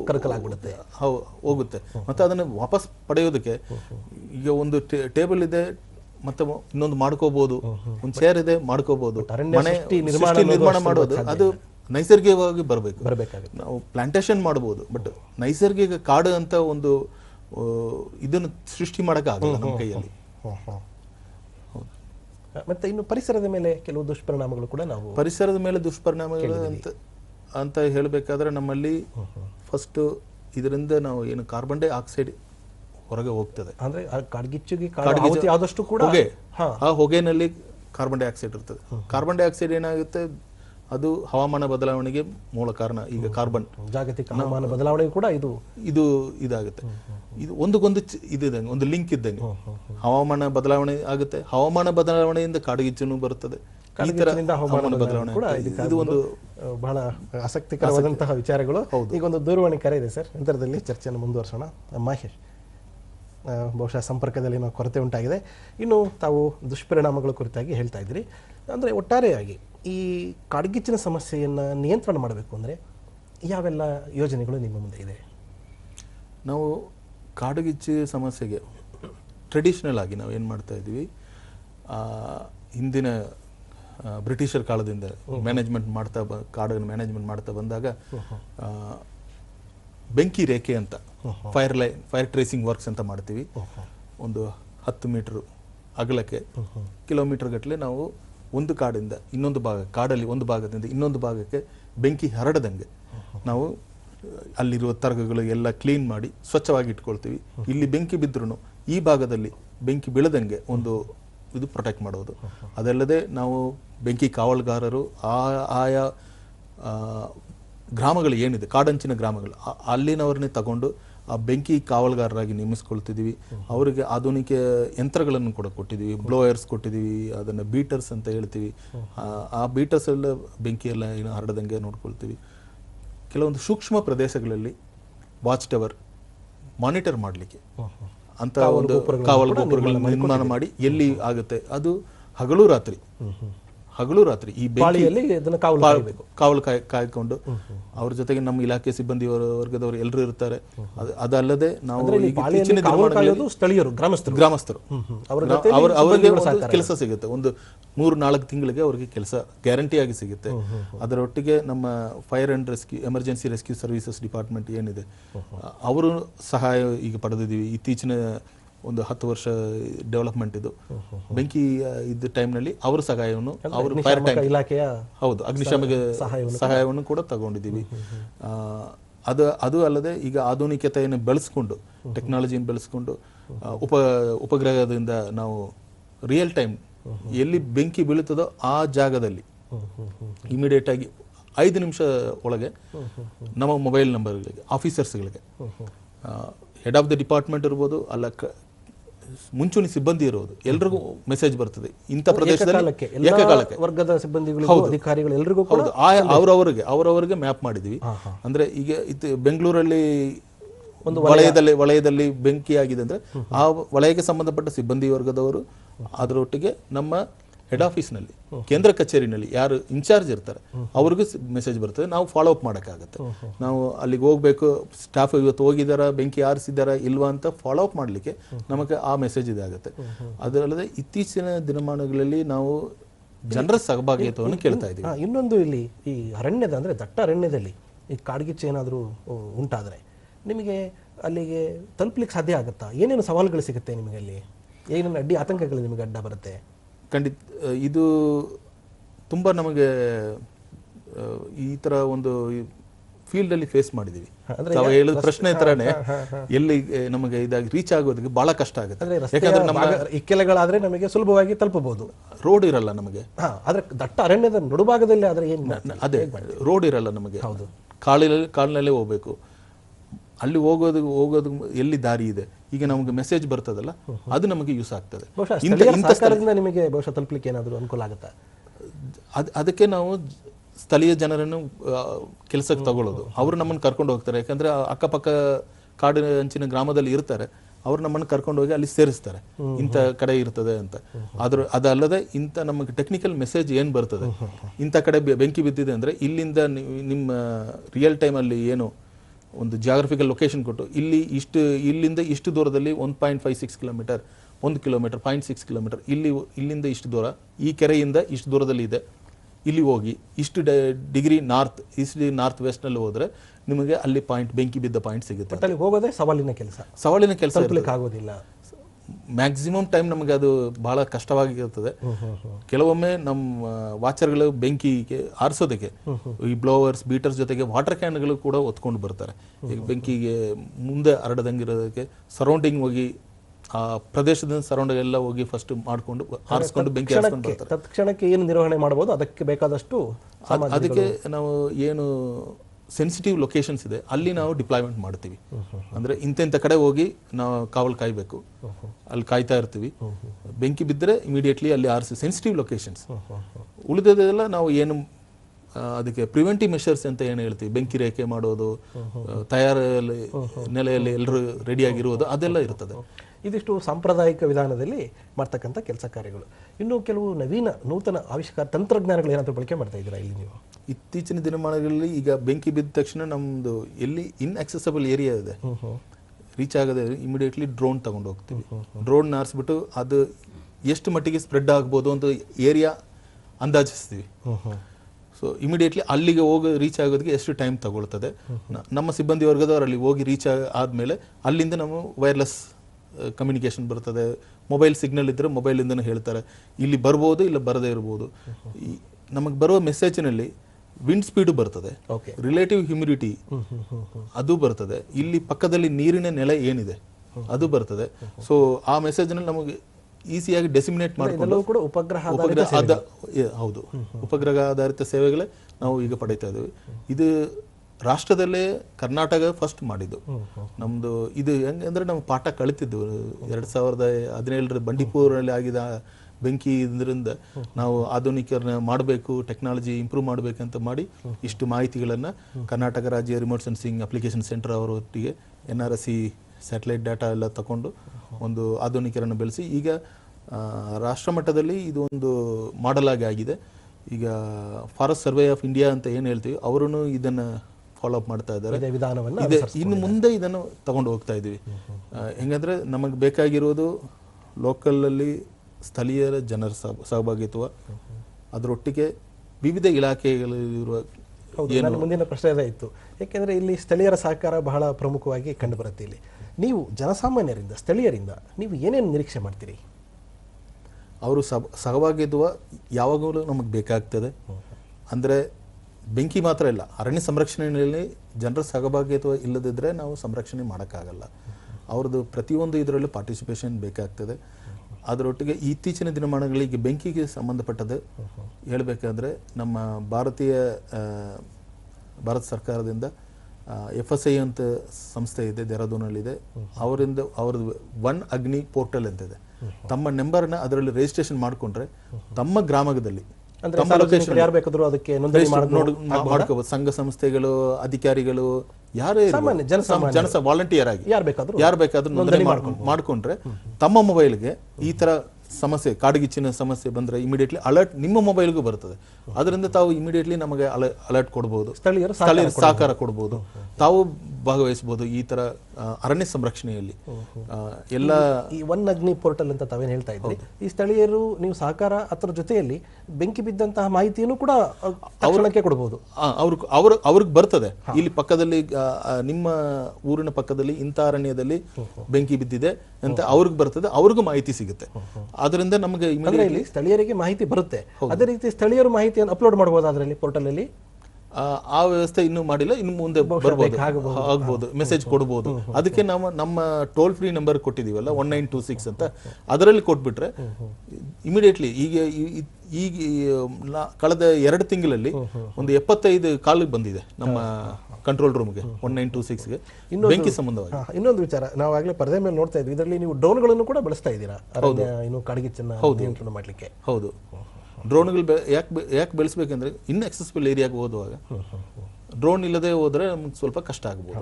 ಕರ್ಕಲಾಗ್ಬಿಡುತ್ತೆ. ಮಾತ್ರದಲ್ಲಿ ಹೋಗುತ್ತೆ. ಮತ್ತೆ ಅದನ್ನ ವಾಪಸ್ ಪಡೆಯೋದಕ್ಕೆ ಈಗ ಒಂದು ಟೇಬಲ್ ಇದೆ ಮತ್ತೆ ಇನ್ನೊಂದು ಮಾಡ್ಕೋಬಹುದು ಒಂದು ಚೇರ್ ಇದೆ ಮಾಡ್ಕೋಬಹುದು ಮನೆ ನಿರ್ಮಾಣ ಮಾಡೋದು ಅದು ನೈಸರ್ಗಿಕವಾಗಿ ಬರಬೇಕು. ಬರಬೇಕಾಗುತ್ತೆ. ನಾವು ಪ್ಲಾಂಟೇಶನ್ ಮಾಡಬಹುದು ಬಟ್ ನೈಸರ್ಗಿಕ ಕಾಡು ಅಂತ ಒಂದು ಇದನ್ನು ಸೃಷ್ಟಿ ಮಾಡೋಕ್ಕಾಗಲ್ಲ ಆಗಲ್ಲ ನಮ್ಮ ಕೈಯಲ್ಲಿ. ಮತ್ತೆ ಇನ್ನು ಪರಿಸರದ ಮೇಲೆ ಕೆಲವು ದುಷ್ಪರಿಣಾಮಗಳು ಕೂಡ ನಾವು ಪರಿಸರದ ಮೇಲೆ ದುಷ್ಪರಿಣಾಮಗಳು ಅಂತ ಅಂತ ಹೇಳಬೇಕಾದ್ರೆ ನಮ್ಮಲ್ಲಿ ಫಸ್ಟ್ ಇದರಿಂದ ನಾವು ಏನು ಕಾರ್ಬನ್ ಡೈ ಆಕ್ಸೈಡ್ ಹೊರಗೆ ಹೋಗ್ತದೆ. ಅಂದ್ರೆ ಆ ಕಾಡ್ಗಿಚ್ಚುಗೆ ಕಾಡು ಕಾಡ್ಗಿಚ್ಚು- ಆದಷ್ಟು ಕೂಡ ಹೊಗೆ. ಆ ಹೊಗೆನಲ್ಲಿ ಕಾರ್ಬನ್ ಡೈಆಕ್ಸೈಡ್ ಇರ್ತದೆ. ಕಾರ್ಬನ್ ಡೈಆಕ್ಸೈಡ್ ಏನಾಗುತ್ತೆ? ಅದು ಹವಾಮಾನ ಬದಲಾವಣೆಗೆ ಮೂಲ ಕಾರಣ. ಈಗ ಕಾರ್ಬನ್ ಜಾಗತಿಕ ಹವಾಮಾನ ಬದಲಾವಣೆ ಕೂಡ ಇದು ಇದು ಇದಾಗುತ್ತೆ. ಇದು ಒಂದಕ್ಕೊಂದು ಇದ್ದಂಗೆ ಒಂದು ಲಿಂಕ್ ಇದ್ದಂಗೆ. ಹವಾಮಾನ ಬದಲಾವಣೆ ಆಗುತ್ತೆ. ಹವಾಮಾನ ಬದಲಾವಣೆಯಿಂದ ಕಾಡುಗಿಚ್ಚನು ಬರುತ್ತದೆ. ಹವಾಮಾನ ಬದಲಾವಣೆ ಕೂಡ ಇದು ಒಂದು ಬಹಳ ಆಸಕ್ತಿಕರವಾದಂತಹ ವಿಚಾರಗಳು. ಈಗ ಒಂದು ದೂರವಾಣಿ ಕರೆ ಇದೆ ಸರ್. ನಂತರದಲ್ಲಿ ಚರ್ಚೆಯನ್ನು ಮುಂದುವರ್ಸೋಣ. ಮಹೇಶ್. ಬಹುಶಃ ಸಂಪರ್ಕದಲ್ಲಿ ಏನೋ ಕೊರತೆ ಉಂಟಾಗಿದೆ. ಇನ್ನು ತಾವು ದುಷ್ಪರಿಣಾಮಗಳ ಕುರಿತಾಗಿ ಹೇಳ್ತಾ ಇದ್ದೀರಿ ಅಂದರೆ ಒಟ್ಟಾರೆಯಾಗಿ ಈ ಕಾಡ್ಗಿಚ್ಚಿನ ಸಮಸ್ಯೆಯನ್ನು ನಿಯಂತ್ರಣ ಮಾಡಬೇಕು ಅಂದರೆ ಯಾವೆಲ್ಲ ಯೋಜನೆಗಳು ನಿಮ್ಮ ಮುಂದೆ ಇದೆ? ನಾವು ಕಾಡುಗಿಚ್ಚು ಸಮಸ್ಯೆಗೆ ಟ್ರೆಡಿಷ್ನಲ್ ಆಗಿ ನಾವು ಏನು ಮಾಡ್ತಾ ಇದ್ದೀವಿ? ಹಿಂದಿನ ಬ್ರಿಟಿಷರ್ ಕಾಲದಿಂದ ಮ್ಯಾನೇಜ್ಮೆಂಟ್ ಮಾಡ್ತಾ ಬ ಕಾಡನ್ನು ಮ್ಯಾನೇಜ್ಮೆಂಟ್ ಮಾಡ್ತಾ ಬಂದಾಗ ಬೆಂಕಿ ರೇಖೆ ಅಂತ fire line fire tracing works ಅಂತ ಮಾಡ್ತೀವಿ. ಒಂದು ಹತ್ತು ಮೀಟರ್ ಅಗಲಕ್ಕೆ ಕಿಲೋಮೀಟರ್ ಗಟ್ಟಲೆ ನಾವು ಒಂದು ಕಾಡಿಂದ ಇನ್ನೊಂದು ಭಾಗ ಕಾಡಲ್ಲಿ ಒಂದು ಭಾಗದಿಂದ ಇನ್ನೊಂದು ಭಾಗಕ್ಕೆ ಬೆಂಕಿ ಹರಡದಂಗೆ ನಾವು ಅಲ್ಲಿರುವ ತರಗಗಳು ಎಲ್ಲ ಕ್ಲೀನ್ ಮಾಡಿ ಸ್ವಚ್ಛವಾಗಿ ಇಟ್ಕೊಳ್ತೀವಿ. ಇಲ್ಲಿ ಬೆಂಕಿ ಬಿದ್ದರೂ ಈ ಭಾಗದಲ್ಲಿ ಬೆಂಕಿ ಬೀಳದಂಗೆ ಒಂದು ಇದು ಪ್ರೊಟೆಕ್ಟ್ ಮಾಡೋದು. ಅದಲ್ಲದೆ ನಾವು ಬೆಂಕಿ ಕಾವಲುಗಾರರು ಆ ಆಯಾ ಗ್ರಾಮಗಳು ಏನಿದೆ ಕಾಡಂಚಿನ ಗ್ರಾಮಗಳು ಅಲ್ಲಿನವ್ರನ್ನೇ ತಗೊಂಡು ಆ ಬೆಂಕಿ ಕಾವಲುಗಾರರಾಗಿ ನೇಮಿಸ್ಕೊಳ್ತಿದ್ದೀವಿ ಅವರಿಗೆ ಆಧುನಿಕ ಯಂತ್ರಗಳನ್ನು ಕೂಡ ಕೊಟ್ಟಿದ್ದೀವಿ ಬ್ಲೋಯರ್ಸ್ ಕೊಟ್ಟಿದ್ದೀವಿ ಅದನ್ನು ಬೀಟರ್ಸ್ ಅಂತ ಹೇಳ್ತೀವಿ. ಆ- ಬೀಟರ್ಸ್ ಎಲ್ಲ ಬೆಂಕಿ ಎಲ್ಲ ಏನು ಹರಡದಂಗೆ ನೋಡ್ಕೊಳ್ತೀವಿ. ಕೆಲವೊಂದು ಸೂಕ್ಷ್ಮ ಪ್ರದೇಶಗಳಲ್ಲಿ ವಾಚ್ ಟವರ್ ಮಾನಿಟರ್ ಮಾಡಲಿಕ್ಕೆ ಅಂತ ಒಂದು ಕಾವಲು ಗೋಪುರಗಳನ್ನು ನಿರ್ಮಾಣ ಮಾಡಿ ಎಲ್ಲಿ ಆಗುತ್ತೆ? ಅದು ಹಗಲು ರಾತ್ರಿ. ಹಗಲು ರಾತ್ರಿ ಈ ಬೆಂಕಿಯಲ್ಲಿ ಇದನ್ನ ಕಾವಲು. ಕಾಯ್ ಕಾಯ್ಕೊಂಡು ಅವ್ರ ಜೊತೆಗೆ ನಮ್ಮ ಇಲಾಖೆ ಸಿಬ್ಬಂದಿ ವರ್ಗದವರು ಎಲ್ಲರೂ ಇರ್ತಾರೆ. ಅದಲ್ಲದೆ ನಾವು ಸ್ಥಳೀಯರು ಗ್ರಾಮಸ್ಥರು. ಗ್ರಾಮಸ್ಥರು. ಅವರಿಗೆ ಕೆಲಸ ಸಿಗುತ್ತೆ. ಒಂದು ಮೂರು ನಾಲ್ಕು ತಿಂಗಳಿಗೆ ಅವರಿಗೆ ಕೆಲಸ ಗ್ಯಾರಂಟಿ ಆಗಿ ಸಿಗುತ್ತೆ. ಅದರೊಟ್ಟಿಗೆ ನಮ್ಮ fire and rescue emergency rescue services department ಏನಿದೆ ಅವರು ಸಹಾಯ ಈಗ ಪಡೆದಿದ್ದೀವಿ. ಇತ್ತೀಚಿನ ಒಂದು ಹತ್ತು ವರ್ಷ ಡೆವಲಪ್ಮೆಂಟ್ ಇದು. ಬೆಂಕಿ ಇದ್ದ ಟೈಮ್ನಲ್ಲಿ ಅವರ ಸಹಾಯವನ್ನು ಅವರು ಫೈರ್ ಟ್ಯಾಂಕ್ ಇಲಾಖೆಯ ಹೌದು ಅಗ್ನಿಶಾಮಕ ಸಹಾಯವನ್ನು ಕೂಡ ತಗೊಂಡಿದ್ದೀವಿ. ಅದು ಅದು ಅಲ್ಲದೆ ಈಗ ಆಧುನಿಕತೆಯನ್ನು ಬೆಳೆಸ್ಕೊಂಡು ಟೆಕ್ನಾಲಜಿಯನ್ನು ಬೆಳೆಸ್ಕೊಂಡು ಉಪ ಉಪಗ್ರಹದಿಂದ ನಾವು ರಿಯಲ್ ಟೈಮ್ ಎಲ್ಲಿ ಬೆಂಕಿ ಬೀಳುತ್ತದೋ ಆ ಜಾಗದಲ್ಲಿ ಇಮಿಡಿಯೇಟ್ ಆಗಿ ಐದು ನಿಮಿಷ ಒಳಗೆ ನಮ್ಮ ಮೊಬೈಲ್ ನಂಬರ್ಗಳಿಗೆ ಆಫೀಸರ್ಸ್ಗಳಿಗೆ ಹೆಡ್ ಆಫ್ ದ ಡಿಪಾರ್ಟ್ಮೆಂಟ್ ಇರ್ಬೋದು ಅಲ್ಲ ಮುಂಚೂಣಿ ಸಿಬ್ಬಂದಿ ಇರೋದು. ಎಲ್ರಿಗೂ ಮೆಸೇಜ್ ಬರ್ತದೆ. ಇಂಥ ಪ್ರದೇಶದಲ್ಲಿ ಏಕಕಾಲಕ್ಕೆ. ವರ್ಗದ ಸಿಬ್ಬಂದಿಗಳು ಅಧಿಕಾರಿಗಳು ಎಲ್ರಿಗೂ ಹೌದು. ಅವರವರಿಗೆ ಅವರವರಿಗೆ ಮ್ಯಾಪ್ ಮಾಡಿದೀವಿ. ಅಂದ್ರೆ ಈಗ ಇದು ಬೆಂಗಳೂರಲ್ಲಿ ಒಂದು ವಲಯದಲ್ಲಿ ವಲಯದಲ್ಲಿ ಬೆಂಕಿ ಆಗಿದೆ ಅಂದ್ರೆ ಆ ವಲಯಕ್ಕೆ ಸಂಬಂಧಪಟ್ಟ ಸಿಬ್ಬಂದಿ ವರ್ಗದವರು ಅದರೊಟ್ಟಿಗೆ ನಮ್ಮ ಹೆಡ್ ಆಫೀಸ್ನಲ್ಲಿ ಕೇಂದ್ರ ಕಚೇರಿನಲ್ಲಿ ಯಾರು ಇನ್ಚಾರ್ಜ್ ಇರ್ತಾರೆ ಅವ್ರಿಗೂ ಮೆಸೇಜ್ ಬರ್ತದೆ. ನಾವು ಫಾಲೋ ಅಪ್ ಮಾಡೋಕ್ಕಾಗತ್ತೆ. ನಾವು ಅಲ್ಲಿಗೆ ಹೋಗ್ಬೇಕು ಸ್ಟಾಫ್ ಇವತ್ತು ಹೋಗಿದಾರ ಬೆಂಕಿ ಆರಿಸಿದಾರ ಇಲ್ವಾ ಅಂತ ಫಾಲೋ ಅಪ್ ಮಾಡಲಿಕ್ಕೆ ನಮಗೆ ಆ ಮೆಸೇಜ್ ಇದಾಗುತ್ತೆ. ಅದರಲ್ಲದೆ ಇತ್ತೀಚಿನ ದಿನಮಾನಗಳಲ್ಲಿ ನಾವು ಜನರ ಸಹಭಾಗಿತ್ವವನ್ನು ಕೇಳ್ತಾ ಇದ್ದೀವಿ. ಇನ್ನೊಂದು ಇಲ್ಲಿ ಈ ಅರಣ್ಯದ ಅಂದ್ರೆ ದಟ್ಟ ಅರಣ್ಯದಲ್ಲಿ ಈ ಕಾಡ್ಗಿಚ್ಚು ಏನಾದರೂ ಉಂಟಾದರೆ ನಿಮಗೆ ಅಲ್ಲಿಗೆ ತಲುಪಲಿಕ್ಕೆ ಸಾಧ್ಯ ಆಗುತ್ತಾ? ಏನೇನು ಸವಾಲುಗಳು ಸಿಗುತ್ತೆ ನಿಮಗೆ ಅಲ್ಲಿ? ಏನೇನು ಅಡ್ಡಿ ಆತಂಕಗಳು ನಿಮಗೆ ಅಡ್ಡ ಬರುತ್ತೆ? ಖಂಡಿತ ಇದು ತುಂಬ ನಮಗೆ ಈ ತರ ಒಂದು ಫೀಲ್ಡಲ್ಲಿ ಫೇಸ್ ಮಾಡಿದೀವಿ. ತಾವು ಹೇಳಿದ ಪ್ರಶ್ನೆ ತರನೇ ಎಲ್ಲಿ ನಮಗೆ ಇದಾಗಿ ರೀಚ್ ಆಗೋದಕ್ಕೆ ಬಹಳ ಕಷ್ಟ ಆಗುತ್ತೆ. ಯಾಕಂದ್ರೆ ನಮ್ಮ ಇಕ್ಕೆಲೆಗಳಾದ್ರೆ ನಮಗೆ ಸುಲಭವಾಗಿ ತಲುಪಬಹುದು. ರೋಡ್ ಇರಲ್ಲ ನಮಗೆ. ಆದ್ರೆ ದಟ್ಟ ಅರಣ್ಯದ ನಡುಭಾಗದಲ್ಲಿ ಆದ್ರೆ ಏನ್ ಅದೇ ರೋಡ್ ಇರಲ್ಲ ನಮಗೆ. ಕಾಳಿನಲ್ಲಿ ಕಾಲಿನಲ್ಲೇ ಹೋಗ್ಬೇಕು. ಅಲ್ಲಿ ಹೋಗೋದು ಹೋಗೋದು ಎಲ್ಲಿ ದಾರಿ ಇದೆ? ಈಗ ನಮಗೆ ಮೆಸೇಜ್ ಬರ್ತದಲ್ಲ ಅದು ನಮಗೆ ಯೂಸ್ ಆಗ್ತದೆ. ನಿಮಗೆ ಬಹುಶಃ ತಲುಪಲಿಕ್ಕೆ ಏನಾದರೂ ಅನುಕೂಲ ಆಗುತ್ತಾ? ಅದ್ ಅದಕ್ಕೆ ನಾವು ಸ್ಥಳೀಯ ಜನರನ್ನು ಕೆಲಸಕ್ಕೆ ತಗೊಳ್ಳೋದು. ಅವರು ನಮ್ಮನ್ನು ಕರ್ಕೊಂಡು ಹೋಗ್ತಾರೆ. ಯಾಕಂದ್ರೆ ಅಕ್ಕಪಕ್ಕ ಕಾಡು ಅಂಚಿನ ಗ್ರಾಮದಲ್ಲಿ ಇರ್ತಾರೆ. ಅವ್ರು ನಮ್ಮನ್ನು ಕರ್ಕೊಂಡು ಹೋಗಿ ಅಲ್ಲಿ ಸೇರಿಸ್ತಾರೆ. ಇಂಥ ಕಡೆ ಇರ್ತದೆ ಅಂತ. ಆದ್ರ ಅದಲ್ಲದೆ ಇಂಥ ನಮಗೆ ಟೆಕ್ನಿಕಲ್ ಮೆಸೇಜ್ ಏನು ಬರ್ತದೆ? ಇಂಥ ಕಡೆ ಬೆಂಕಿ ಬಿದ್ದಿದೆ ಅಂದ್ರೆ ಇಲ್ಲಿಂದ ನಿಮ್ಮ ರಿಯಲ್ ಟೈಮಲ್ಲಿ ಏನು ಒಂದು ಜಾಗ್ರಫಿಕಲ್ ಲೊಕೇಶನ್ ಕೊಟ್ಟು ಇಲ್ಲಿ ಇಷ್ಟು ಇಲ್ಲಿಂದ ಇಷ್ಟು ದೂರದಲ್ಲಿ one point five six kilometre ಒಂದು ಕಿಲೋಮೀಟರ್ ಪಾಯಿಂಟ್ ಸಿಕ್ಸ್ ಕಿಲೋಮೀಟರ್ ಇಲ್ಲಿ ಇಲ್ಲಿಂದ ಇಷ್ಟು ದೂರ ಈ ಕೆರೆಯಿಂದ ಇಷ್ಟು ದೂರದಲ್ಲಿ ಇದೆ. ಇಲ್ಲಿ ಹೋಗಿ ಇಷ್ಟು ಡಿಗ್ರಿ ನಾರ್ತ್ ಈಸ್ಟ್ ನಾರ್ತ್ ವೆಸ್ಟ್ನಲ್ಲಿ ಹೋದರೆ ನಿಮಗೆ ಅಲ್ಲಿ ಪಾಯಿಂಟ್ ಬೆಂಕಿ ಬಿದ್ದ ಪಾಯಿಂಟ್ ಸಿಗುತ್ತೆ. ಅಲ್ಲಿ ಹೋಗೋದೇ ಸವಾಲಿನ ಕೆಲಸ. ಸವಾಲಿನ ಕೆಲಸ ಆಗೋದಿಲ್ಲ. ಮ್ಯಾಕ್ಸಿಮಮ್ ಟೈಮ್ ನಮಗೆ ಅದು ಬಹಳ ಕಷ್ಟವಾಗಿರ್ತದೆ. ಕೆಲವೊಮ್ಮೆ ನಮ್ಮ ವಾಚರ್ಗಳು ಬೆಂಕಿಗೆ ಆರಿಸೋದಕ್ಕೆ ಈ ಬ್ಲೋವರ್ಸ್ ಬೀಟರ್ಸ್ ಜೊತೆಗೆ ವಾಟರ್ ಕ್ಯಾನ್ಗಳು ಕೂಡ ಒತ್ಕೊಂಡು ಬರ್ತಾರೆ. ಈಗ ಬೆಂಕಿಗೆ ಮುಂದೆ ಹರಡದಂಗಿರೋದಕ್ಕೆ ಸರೌಂಡಿಂಗ್ ಹೋಗಿ ಆ ಪ್ರದೇಶದ ಸರೌಂಡಿಂಗ್ ಎಲ್ಲ ಹೋಗಿ ಫಸ್ಟ್ ಮಾಡ್ಕೊಂಡು ಆರಿಸ್ಕೊಂಡು ಬೆಂಕಿ ಹಾರಿಸ್ಕೊಂಡು ಬರ್ತಾರೆ. ತತ್ಕ್ಷಣಕ್ಕೆ ಏನು ನಿರ್ವಹಣೆ ಮಾಡಬಹುದು ಅದಕ್ಕೆ ಬೇಕಾದಷ್ಟು ಅದಕ್ಕೆ ನಾವು ಏನು ಸೆನ್ಸಿಟಿವ್ ಲೊಕೇಶನ್ಸ್ ಇದೆ. ಅಲ್ಲಿ ನಾವು ಡಿಪ್ಲಾಯ್ಮೆಂಟ್ ಮಾಡ್ತೀವಿ. ಅಂದ್ರೆ ಇಂತೆಂಥ ಕಡೆ ಹೋಗಿ ನಾವು ಕಾವಲು ಕಾಯಬೇಕು. ಅಲ್ಲಿ ಕಾಯ್ತಾ ಇರ್ತೀವಿ. ಬೆಂಕಿ ಬಿದ್ದರೆ ಇಮಿಡಿಯೇಟ್ಲಿ ಅಲ್ಲಿ ಆರಿಸಿ ಸೆನ್ಸಿಟಿವ್ ಲೊಕೇಶನ್ಸ್ ಉಳಿದದೆಲ್ಲ ನಾವು ಏನು ಅದಕ್ಕೆ ಪ್ರಿವೆಂಟಿವ್ ಮೆಷರ್ಸ್ ಅಂತ ಏನು ಹೇಳ್ತೀವಿ. ಬೆಂಕಿ ರೇಖೆ ಮಾಡೋದು ತಯಾರಲ್ಲಿ ನೆಲೆಯಲ್ಲಿ ಎಲ್ಲರೂ ರೆಡಿಯಾಗಿರುವುದು ಅದೆಲ್ಲ ಇರ್ತದೆ. ಇದಿಷ್ಟು ಸಾಂಪ್ರದಾಯಿಕ ವಿಧಾನದಲ್ಲಿ ಮಾಡ್ತಕ್ಕಂಥ ಕೆಲಸ ಕಾರ್ಯಗಳು. ಇನ್ನು ಕೆಲವು ನವೀನ ನೂತನ ಆವಿಷ್ಕಾರ ತಂತ್ರಜ್ಞಾನಗಳು ಏನಾದರೂ ಬಳಕೆ ಮಾಡ್ತಾ ಇದ್ದೀರಾ ಇಲ್ಲಿ ನೀವು? ಇತ್ತೀಚಿನ ದಿನಮಾನಗಳಲ್ಲಿ ಈಗ ಬೆಂಕಿ ಬಿದ್ದ ತಕ್ಷಣ ನಮ್ಮದು ಎಲ್ಲಿ ಇನ್ಆಕ್ಸೆಸಬಲ್ ಏರಿಯಾ ಇದೆ. ರೀಚ್ ಆಗದೆ ಇಮಿಡಿಯೇಟ್ಲಿ ಡ್ರೋನ್ ತಗೊಂಡು ಹೋಗ್ತೀವಿ. ಡ್ರೋನ್ ಆರಿಸ್ಬಿಟ್ಟು ಅದು ಎಷ್ಟು ಮಟ್ಟಿಗೆ ಸ್ಪ್ರೆಡ್ ಆಗ್ಬೋದು ಅಂತ ಏರಿಯಾ ಅಂದಾಜಿಸ್ತೀವಿ. ಸೊ ಇಮಿಡಿಯೇಟ್ಲಿ ಅಲ್ಲಿಗೆ ಹೋಗಿ ರೀಚ್ ಆಗೋದಕ್ಕೆ ಎಷ್ಟು ಟೈಮ್ ತಗೊಳ್ತದೆ. ನಮ್ಮ ಸಿಬ್ಬಂದಿ ವರ್ಗದವರು ಅಲ್ಲಿ ಹೋಗಿ ರೀಚ್ ಆದಮೇಲೆ ಅಲ್ಲಿಂದ ನಾವು ವೈರ್ಲೆಸ್ ಕಮ್ಯುನಿಕೇಶನ್ ಬರ್ತದೆ. ಮೊಬೈಲ್ ಸಿಗ್ನಲ್ ಇದ್ದರೆ ಮೊಬೈಲಿಂದನೇ ಹೇಳ್ತಾರೆ. ಇಲ್ಲಿ ಬರ್ಬೋದು ಇಲ್ಲ ಬರದೇ ಇರ್ಬೋದು. ನಮಗೆ ಬರುವ ಮೆಸೇಜಿನಲ್ಲಿ ವಿಂಡ್ ಸ್ಪೀಡು ಬರ್ತದೆ. ರಿಲೇಟಿವ್ ಹ್ಯುಮಿಡಿಟಿ ಅದು ಬರ್ತದೆ. ಇಲ್ಲಿ ಪಕ್ಕದಲ್ಲಿ ನೀರಿನ ನೆಲೆ ಏನಿದೆ ಅದು ಬರ್ತದೆ. ಸೊ ಆ ಮೆಸೇಜ್ನಲ್ಲಿ ನಮಗೆ ಈಸಿಯಾಗಿ ಡೆಸಿಮಿನೇಟ್ ಮಾಡಿಕೊಂಡು ಕೂಡ ಉಪಗ್ರಹ ಉಪಗ್ರಹ ಹೌದು. ಉಪಗ್ರಹ ಆಧಾರಿತ ಸೇವೆಗಳೇ ನಾವು ಈಗ ಪಡೀತಾ ಇದ್ದೇವೆ. ಇದು ರಾಷ್ಟ್ರದಲ್ಲೇ ಕರ್ನಾಟಕ ಫಸ್ಟ್ ಮಾಡಿದ್ದು. ನಮ್ಮದು ಇದು ಹೆಂಗೆ ಅಂದರೆ ನಾವು ಪಾಠ ಕಳಿತಿದ್ದು ಎರಡು ಸಾವಿರದ ಹದಿನೇಳರ ಬಂಡೀಪುರಲ್ಲಿ ಆಗಿದ ಬೆಂಕಿ ಇದರಿಂದ ನಾವು ಆಧುನೀಕರಣ ಮಾಡಬೇಕು ಟೆಕ್ನಾಲಜಿ ಇಂಪ್ರೂವ್ ಮಾಡಬೇಕಂತ ಮಾಡಿ ಇಷ್ಟು ಮಾಹಿತಿಗಳನ್ನು ಕರ್ನಾಟಕ ರಾಜ್ಯ ರಿಮೋಟ್ ಸೆನ್ಸಿಂಗ್ ಅಪ್ಲಿಕೇಶನ್ ಸೆಂಟರ್ ಅವರೊಟ್ಟಿಗೆ N R S C satellite data ಎಲ್ಲ ತಗೊಂಡು ಒಂದು ಆಧುನೀಕರಣ ಬೆಳೆಸಿ ಈಗ ರಾಷ್ಟ್ರ ಮಟ್ಟದಲ್ಲಿ ಇದು ಒಂದು ಮಾಡಲಾಗಿ ಆಗಿ ಆಗಿದೆ. ಈಗ ಫಾರೆಸ್ಟ್ ಸರ್ವೆ ಆಫ್ ಇಂಡಿಯಾ ಅಂತ ಏನು ಹೇಳ್ತೀವಿ ಅವರೂ ಇದನ್ನ ಫಾಲೋ ಅಪ್ ಮಾಡ್ತಾ ಇದ್ದಾರೆ. ಇದೇ ವಿಧಾನವನ್ನು ಇನ್ನು ಮುಂದೆ ಇದನ್ನು ತಗೊಂಡು ಹೋಗ್ತಾ ಇದ್ದೀವಿ. ಹೆಂಗಂದ್ರೆ ನಮಗೆ ಬೇಕಾಗಿರೋದು ಲೋಕಲಲ್ಲಿ ಸ್ಥಳೀಯರ ಜನರ ಸಹ- ಸಹಭಾಗಿತ್ವ. ಅದರೊಟ್ಟಿಗೆ ವಿವಿಧ ಇಲಾಖೆಗಳಲ್ಲಿರುವ ನನ್ನ ಮುಂದಿನ ಪ್ರಶ್ನೆ ಅದೇ ಇತ್ತು. ಯಾಕೆಂದ್ರೆ ಇಲ್ಲಿ ಸ್ಥಳೀಯರ ಸಹಕಾರ ಬಹಳ ಪ್ರಮುಖವಾಗಿ ಕಂಡು ಬರುತ್ತೆ ಇಲ್ಲಿ. ನೀವು ಜನಸಾಮಾನ್ಯರಿಂದ ಸ್ಥಳೀಯರಿಂದ ನೀವು ಏನೇನು ನಿರೀಕ್ಷೆ ಮಾಡ್ತೀರಿ? ಅವರು ಸಹ ಸಹಭಾಗಿತ್ವ ಯಾವಾಗಲೂ ನಮಗೆ ಬೇಕಾಗ್ತದೆ. ಅಂದರೆ ಬೆಂಕಿ ಮಾತ್ರ ಇಲ್ಲ. ಅರಣ್ಯ ಸಂರಕ್ಷಣೆಯಲ್ಲಿ ಜನರ ಸಹಭಾಗಿತ್ವ ಇಲ್ಲದಿದ್ದರೆ ನಾವು ಸಂರಕ್ಷಣೆ ಮಾಡೋಕ್ಕಾಗಲ್ಲ. ಅವ್ರದ್ದು ಪ್ರತಿಯೊಂದು ಇದರಲ್ಲೂ ಪಾರ್ಟಿಸಿಪೇಷನ್ ಬೇಕಾಗ್ತದೆ. ಅದರೊಟ್ಟಿಗೆ ಇತ್ತೀಚಿನ ದಿನಮಾನಗಳಿಗೆ ಬೆಂಕಿಗೆ ಸಂಬಂಧಪಟ್ಟದ್ದು ಹೇಳಬೇಕಾದ್ರೆ ನಮ್ಮ ಭಾರತೀಯ ಭಾರತ ಸರ್ಕಾರದಿಂದ ಎಫ್ ಎಸ್ ಐ ಅಂತ ಸಂಸ್ಥೆ ಇದೆ ದೇಹರಾದೂನಲ್ಲಿದೆ ಅವರಿಂದ ಅವ್ರದ್ದು ಒನ್ ಅಗ್ನಿ ಪೋರ್ಟಲ್ ಅಂತಿದೆ. ತಮ್ಮ ನಂಬರ್ನ ಅದರಲ್ಲಿ ರಿಜಿಸ್ಟ್ರೇಷನ್ ಮಾಡಿಕೊಂಡ್ರೆ ತಮ್ಮ ಗ್ರಾಮದಲ್ಲಿ ಅಂದ್ರೆ ಯಾರು ಬೇಕಾದ್ರೂ ಅದಕ್ಕೆ ನೋಂದಣಿ register ಮಾಡ್ಬೋದು- ನೋಡ್- ಮಾ- ಮಾಡ್ಕೋಬೋದು. ಸಂಘ ಸಂಸ್ಥೆಗಳು ಅಧಿಕಾರಿಗಳು ಯಾರೇ. ಸಾಮಾನ್ಯ, ಜನಸಾಮಾನ್ಯರು. ಜನಸ ವಾಲಂಟಿಯರ್ ಆಗಿ. ಯಾರು ಬೇಕಾದ್ರೂ ಯಾರು ಬೇಕಾದ್ರೂ ನೋಂದಣಿ ಮಾಡ್ಕೊಂಡ್- ಮಾಡ್ಕೊಂಡ್ರೆ ತಮ್ಮ ಮೊಬೈಲ್ಗೆ ಈ ತರ ಸಮಸ್ಯೆ ಕಾಡುಗಿಚ್ಚಿನ ಸಮಸ್ಯೆ ಬಂದ್ರೆ ಇಮಿಡಿಯೇಟ್ಲಿ ಅಲರ್ಟ್ ನಿಮ್ಮ ಮೊಬೈಲ್ಗೂ ಬರ್ತದೆ. ಅದರಿಂದ ತಾವು ಇಮಿಡಿಯೇಟ್ಲಿ ನಮಗೆ ಅಲರ್ಟ್ ಕೊಡ್ಬೋದು. ಸ್ಥಳೀಯರು ಸ್ಥಳೀಯ ಸಹಕಾರ ಕೊಡ್ಬೋದು. ತಾವು ಭಾಗವಹಿಸಬಹುದು ಈ ತರ ಅರಣ್ಯ ಸಂರಕ್ಷಣೆಯಲ್ಲಿ. ಎಲ್ಲ ಈ ಒನ್ ಅಗ್ನಿ ಪೋರ್ಟಲ್ ಅಂತ ತಾವೇನು ಹೇಳ್ತಾ ಇದ್ದೀವಿ ಈ ಸ್ಥಳೀಯರು ನೀವು ಸಹಕಾರ ಅದರ ಜೊತೆಯಲ್ಲಿ ಬೆಂಕಿ ಬಿದ್ದಂತಹ ಮಾಹಿತಿಯನ್ನು ಕೂಡ ಅವರಕ್ಕೆ ಕೊಡಬಹುದು ಅವ್ರ ಅವ್ರ ಅವ್ರಿಗೆ ಬರ್ತದೆ. ಇಲ್ಲಿ ಪಕ್ಕದಲ್ಲಿ ನಿಮ್ಮ ಊರಿನ ಪಕ್ಕದಲ್ಲಿ ಇಂಥ ಅರಣ್ಯದಲ್ಲಿ ಬೆಂಕಿ ಬಿದ್ದಿದೆ ಅಂತ ಅವ್ರಿಗೆ ಬರ್ತದೆ ಅವ್ರಿಗೂ ಮಾಹಿತಿ ಸಿಗುತ್ತೆ. ಅದರಿಂದ ನಮಗೆ ಅಂದ್ರೆ ಇಲ್ಲಿ ಸ್ಥಳೀಯರಿಗೆ ಮಾಹಿತಿ ಬರುತ್ತೆ. ಅದೇ ರೀತಿ ಸ್ಥಳೀಯರು ಮಾಹಿತಿಯನ್ನು ಅಪ್ಲೋಡ್ ಮಾಡಬಹುದು ಅದರಲ್ಲಿ ಪೋರ್ಟಲ್ ಅಲ್ಲಿ? ಆ, ವ್ಯವಸ್ಥೆ ಇನ್ನೂ ಮಾಡಿಲ್ಲ ಇನ್ನು ಮುಂದೆ ಬರ್ಬೋದು. ಆಗ್ಬೋದು ಮೆಸೇಜ್ ಕೊಡ್ಬೋದು. ಅದಕ್ಕೆ ನಾವು ನಮ್ಮ ಟೋಲ್ ಫ್ರೀ ನಂಬರ್ ಕೊಟ್ಟಿದೀವಲ್ಲ ಒನ್ ನೈನ್ ಟೂ ಸಿಕ್ಸ್ ಅಂತ ಅದರಲ್ಲಿ ಕೊಟ್ಬಿಟ್ರೆ ಇಮಿಡಿಯೇಟ್ಲಿ ಈಗ ಈಗ ಕಳೆದ ಎರಡು ತಿಂಗಳಲ್ಲಿ ಒಂದು ಎಪ್ಪತ್ತೈದು ಕಾಲಿಗೆ ಬಂದಿದೆ ನಮ್ಮ ಕಂಟ್ರೋಲ್ ರೂಮ್ಗೆ ಒನ್ ನೈನ್ ಟೂ ಸಿಕ್ಸ್ಗೆ ಬೆಂಕಿ ಸಂಬಂಧವಾಗಿ. ಇನ್ನೊಂದು ವಿಚಾರ. ನಾವು ಆಗಲೇ ಪರದೆ ಮೇಲೆ ನೋಡ್ತಾ ಇದ್ವಿ. ಇದರಲ್ಲಿ ನೀವು ಡ್ರೋನ್ಗಳನ್ನು ಕೂಡ ಬಳಸ್ತಾ ಇದ್ದೀರಾ? ಇನ್ನು ಕಾಡ್ಗಿಚ್ಚನ್ನ ನಿಯಂತ್ರಣ ಮಾಡಲಿಕ್ಕೆ. ಹೌದು. ಡ್ರೋನ್ಗಳು ಯಾಕೆ ಯಾಕೆ ಬೆಳೆಸ್ಬೇಕಂದ್ರೆ ಇನ್ಅಕ್ಸೆಸಿಬಲ್ ಏರಿಯಾಗೆ ಹೋಗುವಾಗ ಡ್ರೋನ್ ಇಲ್ಲದೆ ಹೋದ್ರೆ ನಮ್ಗೆ ಸ್ವಲ್ಪ ಕಷ್ಟ ಆಗ್ಬೋದು.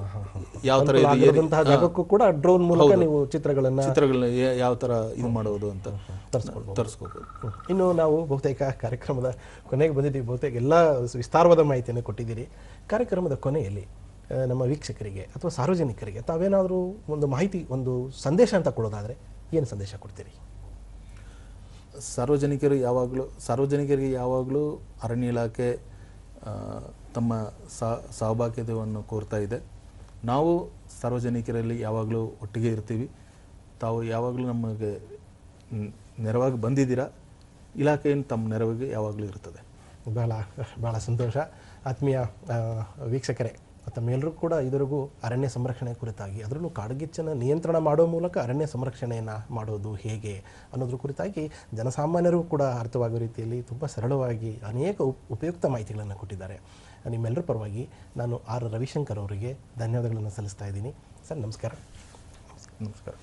ಯಾವ ತರ ಜಾಗಕ್ಕೂ ಕೂಡ ಡ್ರೋನ್ ಮೂಲಕ ನೀವು ಚಿತ್ರಗಳನ್ನ ಚಿತ್ರಗಳನ್ನ ಯಾವ ತರ ಇದು ಮಾಡೋದು ಅಂತ ತರಿಸ್ಕೋಬಹುದು ಇನ್ನು ನಾವು ಬಹುತೇಕ ಕಾರ್ಯಕ್ರಮದ ಕೊನೆಗೆ ಬಂದಿದ್ದೀವಿ. ಬಹುತೇಕ ಎಲ್ಲ ವಿಸ್ತಾರವಾದ ಮಾಹಿತಿಯನ್ನು ಕೊಟ್ಟಿದ್ದೀರಿ. ಕಾರ್ಯಕ್ರಮದ ಕೊನೆಯಲ್ಲಿ ನಮ್ಮ ವೀಕ್ಷಕರಿಗೆ ಅಥವಾ ಸಾರ್ವಜನಿಕರಿಗೆ ತಾವೇನಾದರೂ ಒಂದು ಮಾಹಿತಿ ಒಂದು ಸಂದೇಶ ಅಂತ ಕೊಡೋದಾದ್ರೆ ಏನು ಸಂದೇಶ ಕೊಡ್ತೀರಿ? ಸಾರ್ವಜನಿಕರು ಯಾವಾಗಲೂ ಸಾರ್ವಜನಿಕರಿಗೆ ಯಾವಾಗಲೂ ಅರಣ್ಯ ಇಲಾಖೆ ತಮ್ಮ ಸಹ- ಸಹಭಾಗಿತ್ವವನ್ನು ಕೋರ್ತಾ ಇದೆ. ನಾವು ಸಾರ್ವಜನಿಕರಲ್ಲಿ ಯಾವಾಗಲೂ ಒಟ್ಟಿಗೆ ಇರ್ತೀವಿ. ತಾವು ಯಾವಾಗಲೂ ನಮಗೆ ನೆರವಾಗಿ ಬಂದಿದ್ದೀರಾ? ಇಲಾಖೆಯನ್ನು ತಮ್ಮ ನೆರವಿಗೆ ಯಾವಾಗಲೂ ಇರ್ತದೆ. ಬಹಳ ಬಹಳ ಸಂತೋಷ. ಆತ್ಮೀಯ ವೀಕ್ಷಕರೇ ತಮ್ಮೆಲ್ಲರೂ ಕೂಡ ಇದರಿಗೂ ಅರಣ್ಯ ಸಂರಕ್ಷಣೆ ಕುರಿತಾಗಿ, ಅದರಲ್ಲೂ ಕಾಡ್ಗಿಚ್ಚನ್ನು ನಿಯಂತ್ರಣ ಮಾಡೋ ಮೂಲಕ ಅರಣ್ಯ ಸಂರಕ್ಷಣೆಯನ್ನು ಮಾಡೋದು ಹೇಗೆ ಅನ್ನೋದ್ರ ಕುರಿತಾಗಿ ಜನಸಾಮಾನ್ಯರು ಕೂಡ ಅರ್ಥವಾಗೋ ರೀತಿಯಲ್ಲಿ ತುಂಬ ಸರಳವಾಗಿ ಅನೇಕ ಉಪ್- ಉಪಯುಕ್ತ ಮಾಹಿತಿಗಳನ್ನು ಕೊಟ್ಟಿದ್ದಾರೆ. ನಿಮ್ಮೆಲ್ಲರ ಪರವಾಗಿ ನಾನು ಆರ್ ರವಿಶಂಕರ್ ಅವರಿಗೆ ಧನ್ಯವಾದಗಳನ್ನು ಸಲ್ಲಿಸ್ತಾ ಇದ್ದೀನಿ. ಸರ್ ನಮಸ್ಕಾರ. ನಮಸ್ಕಾರ.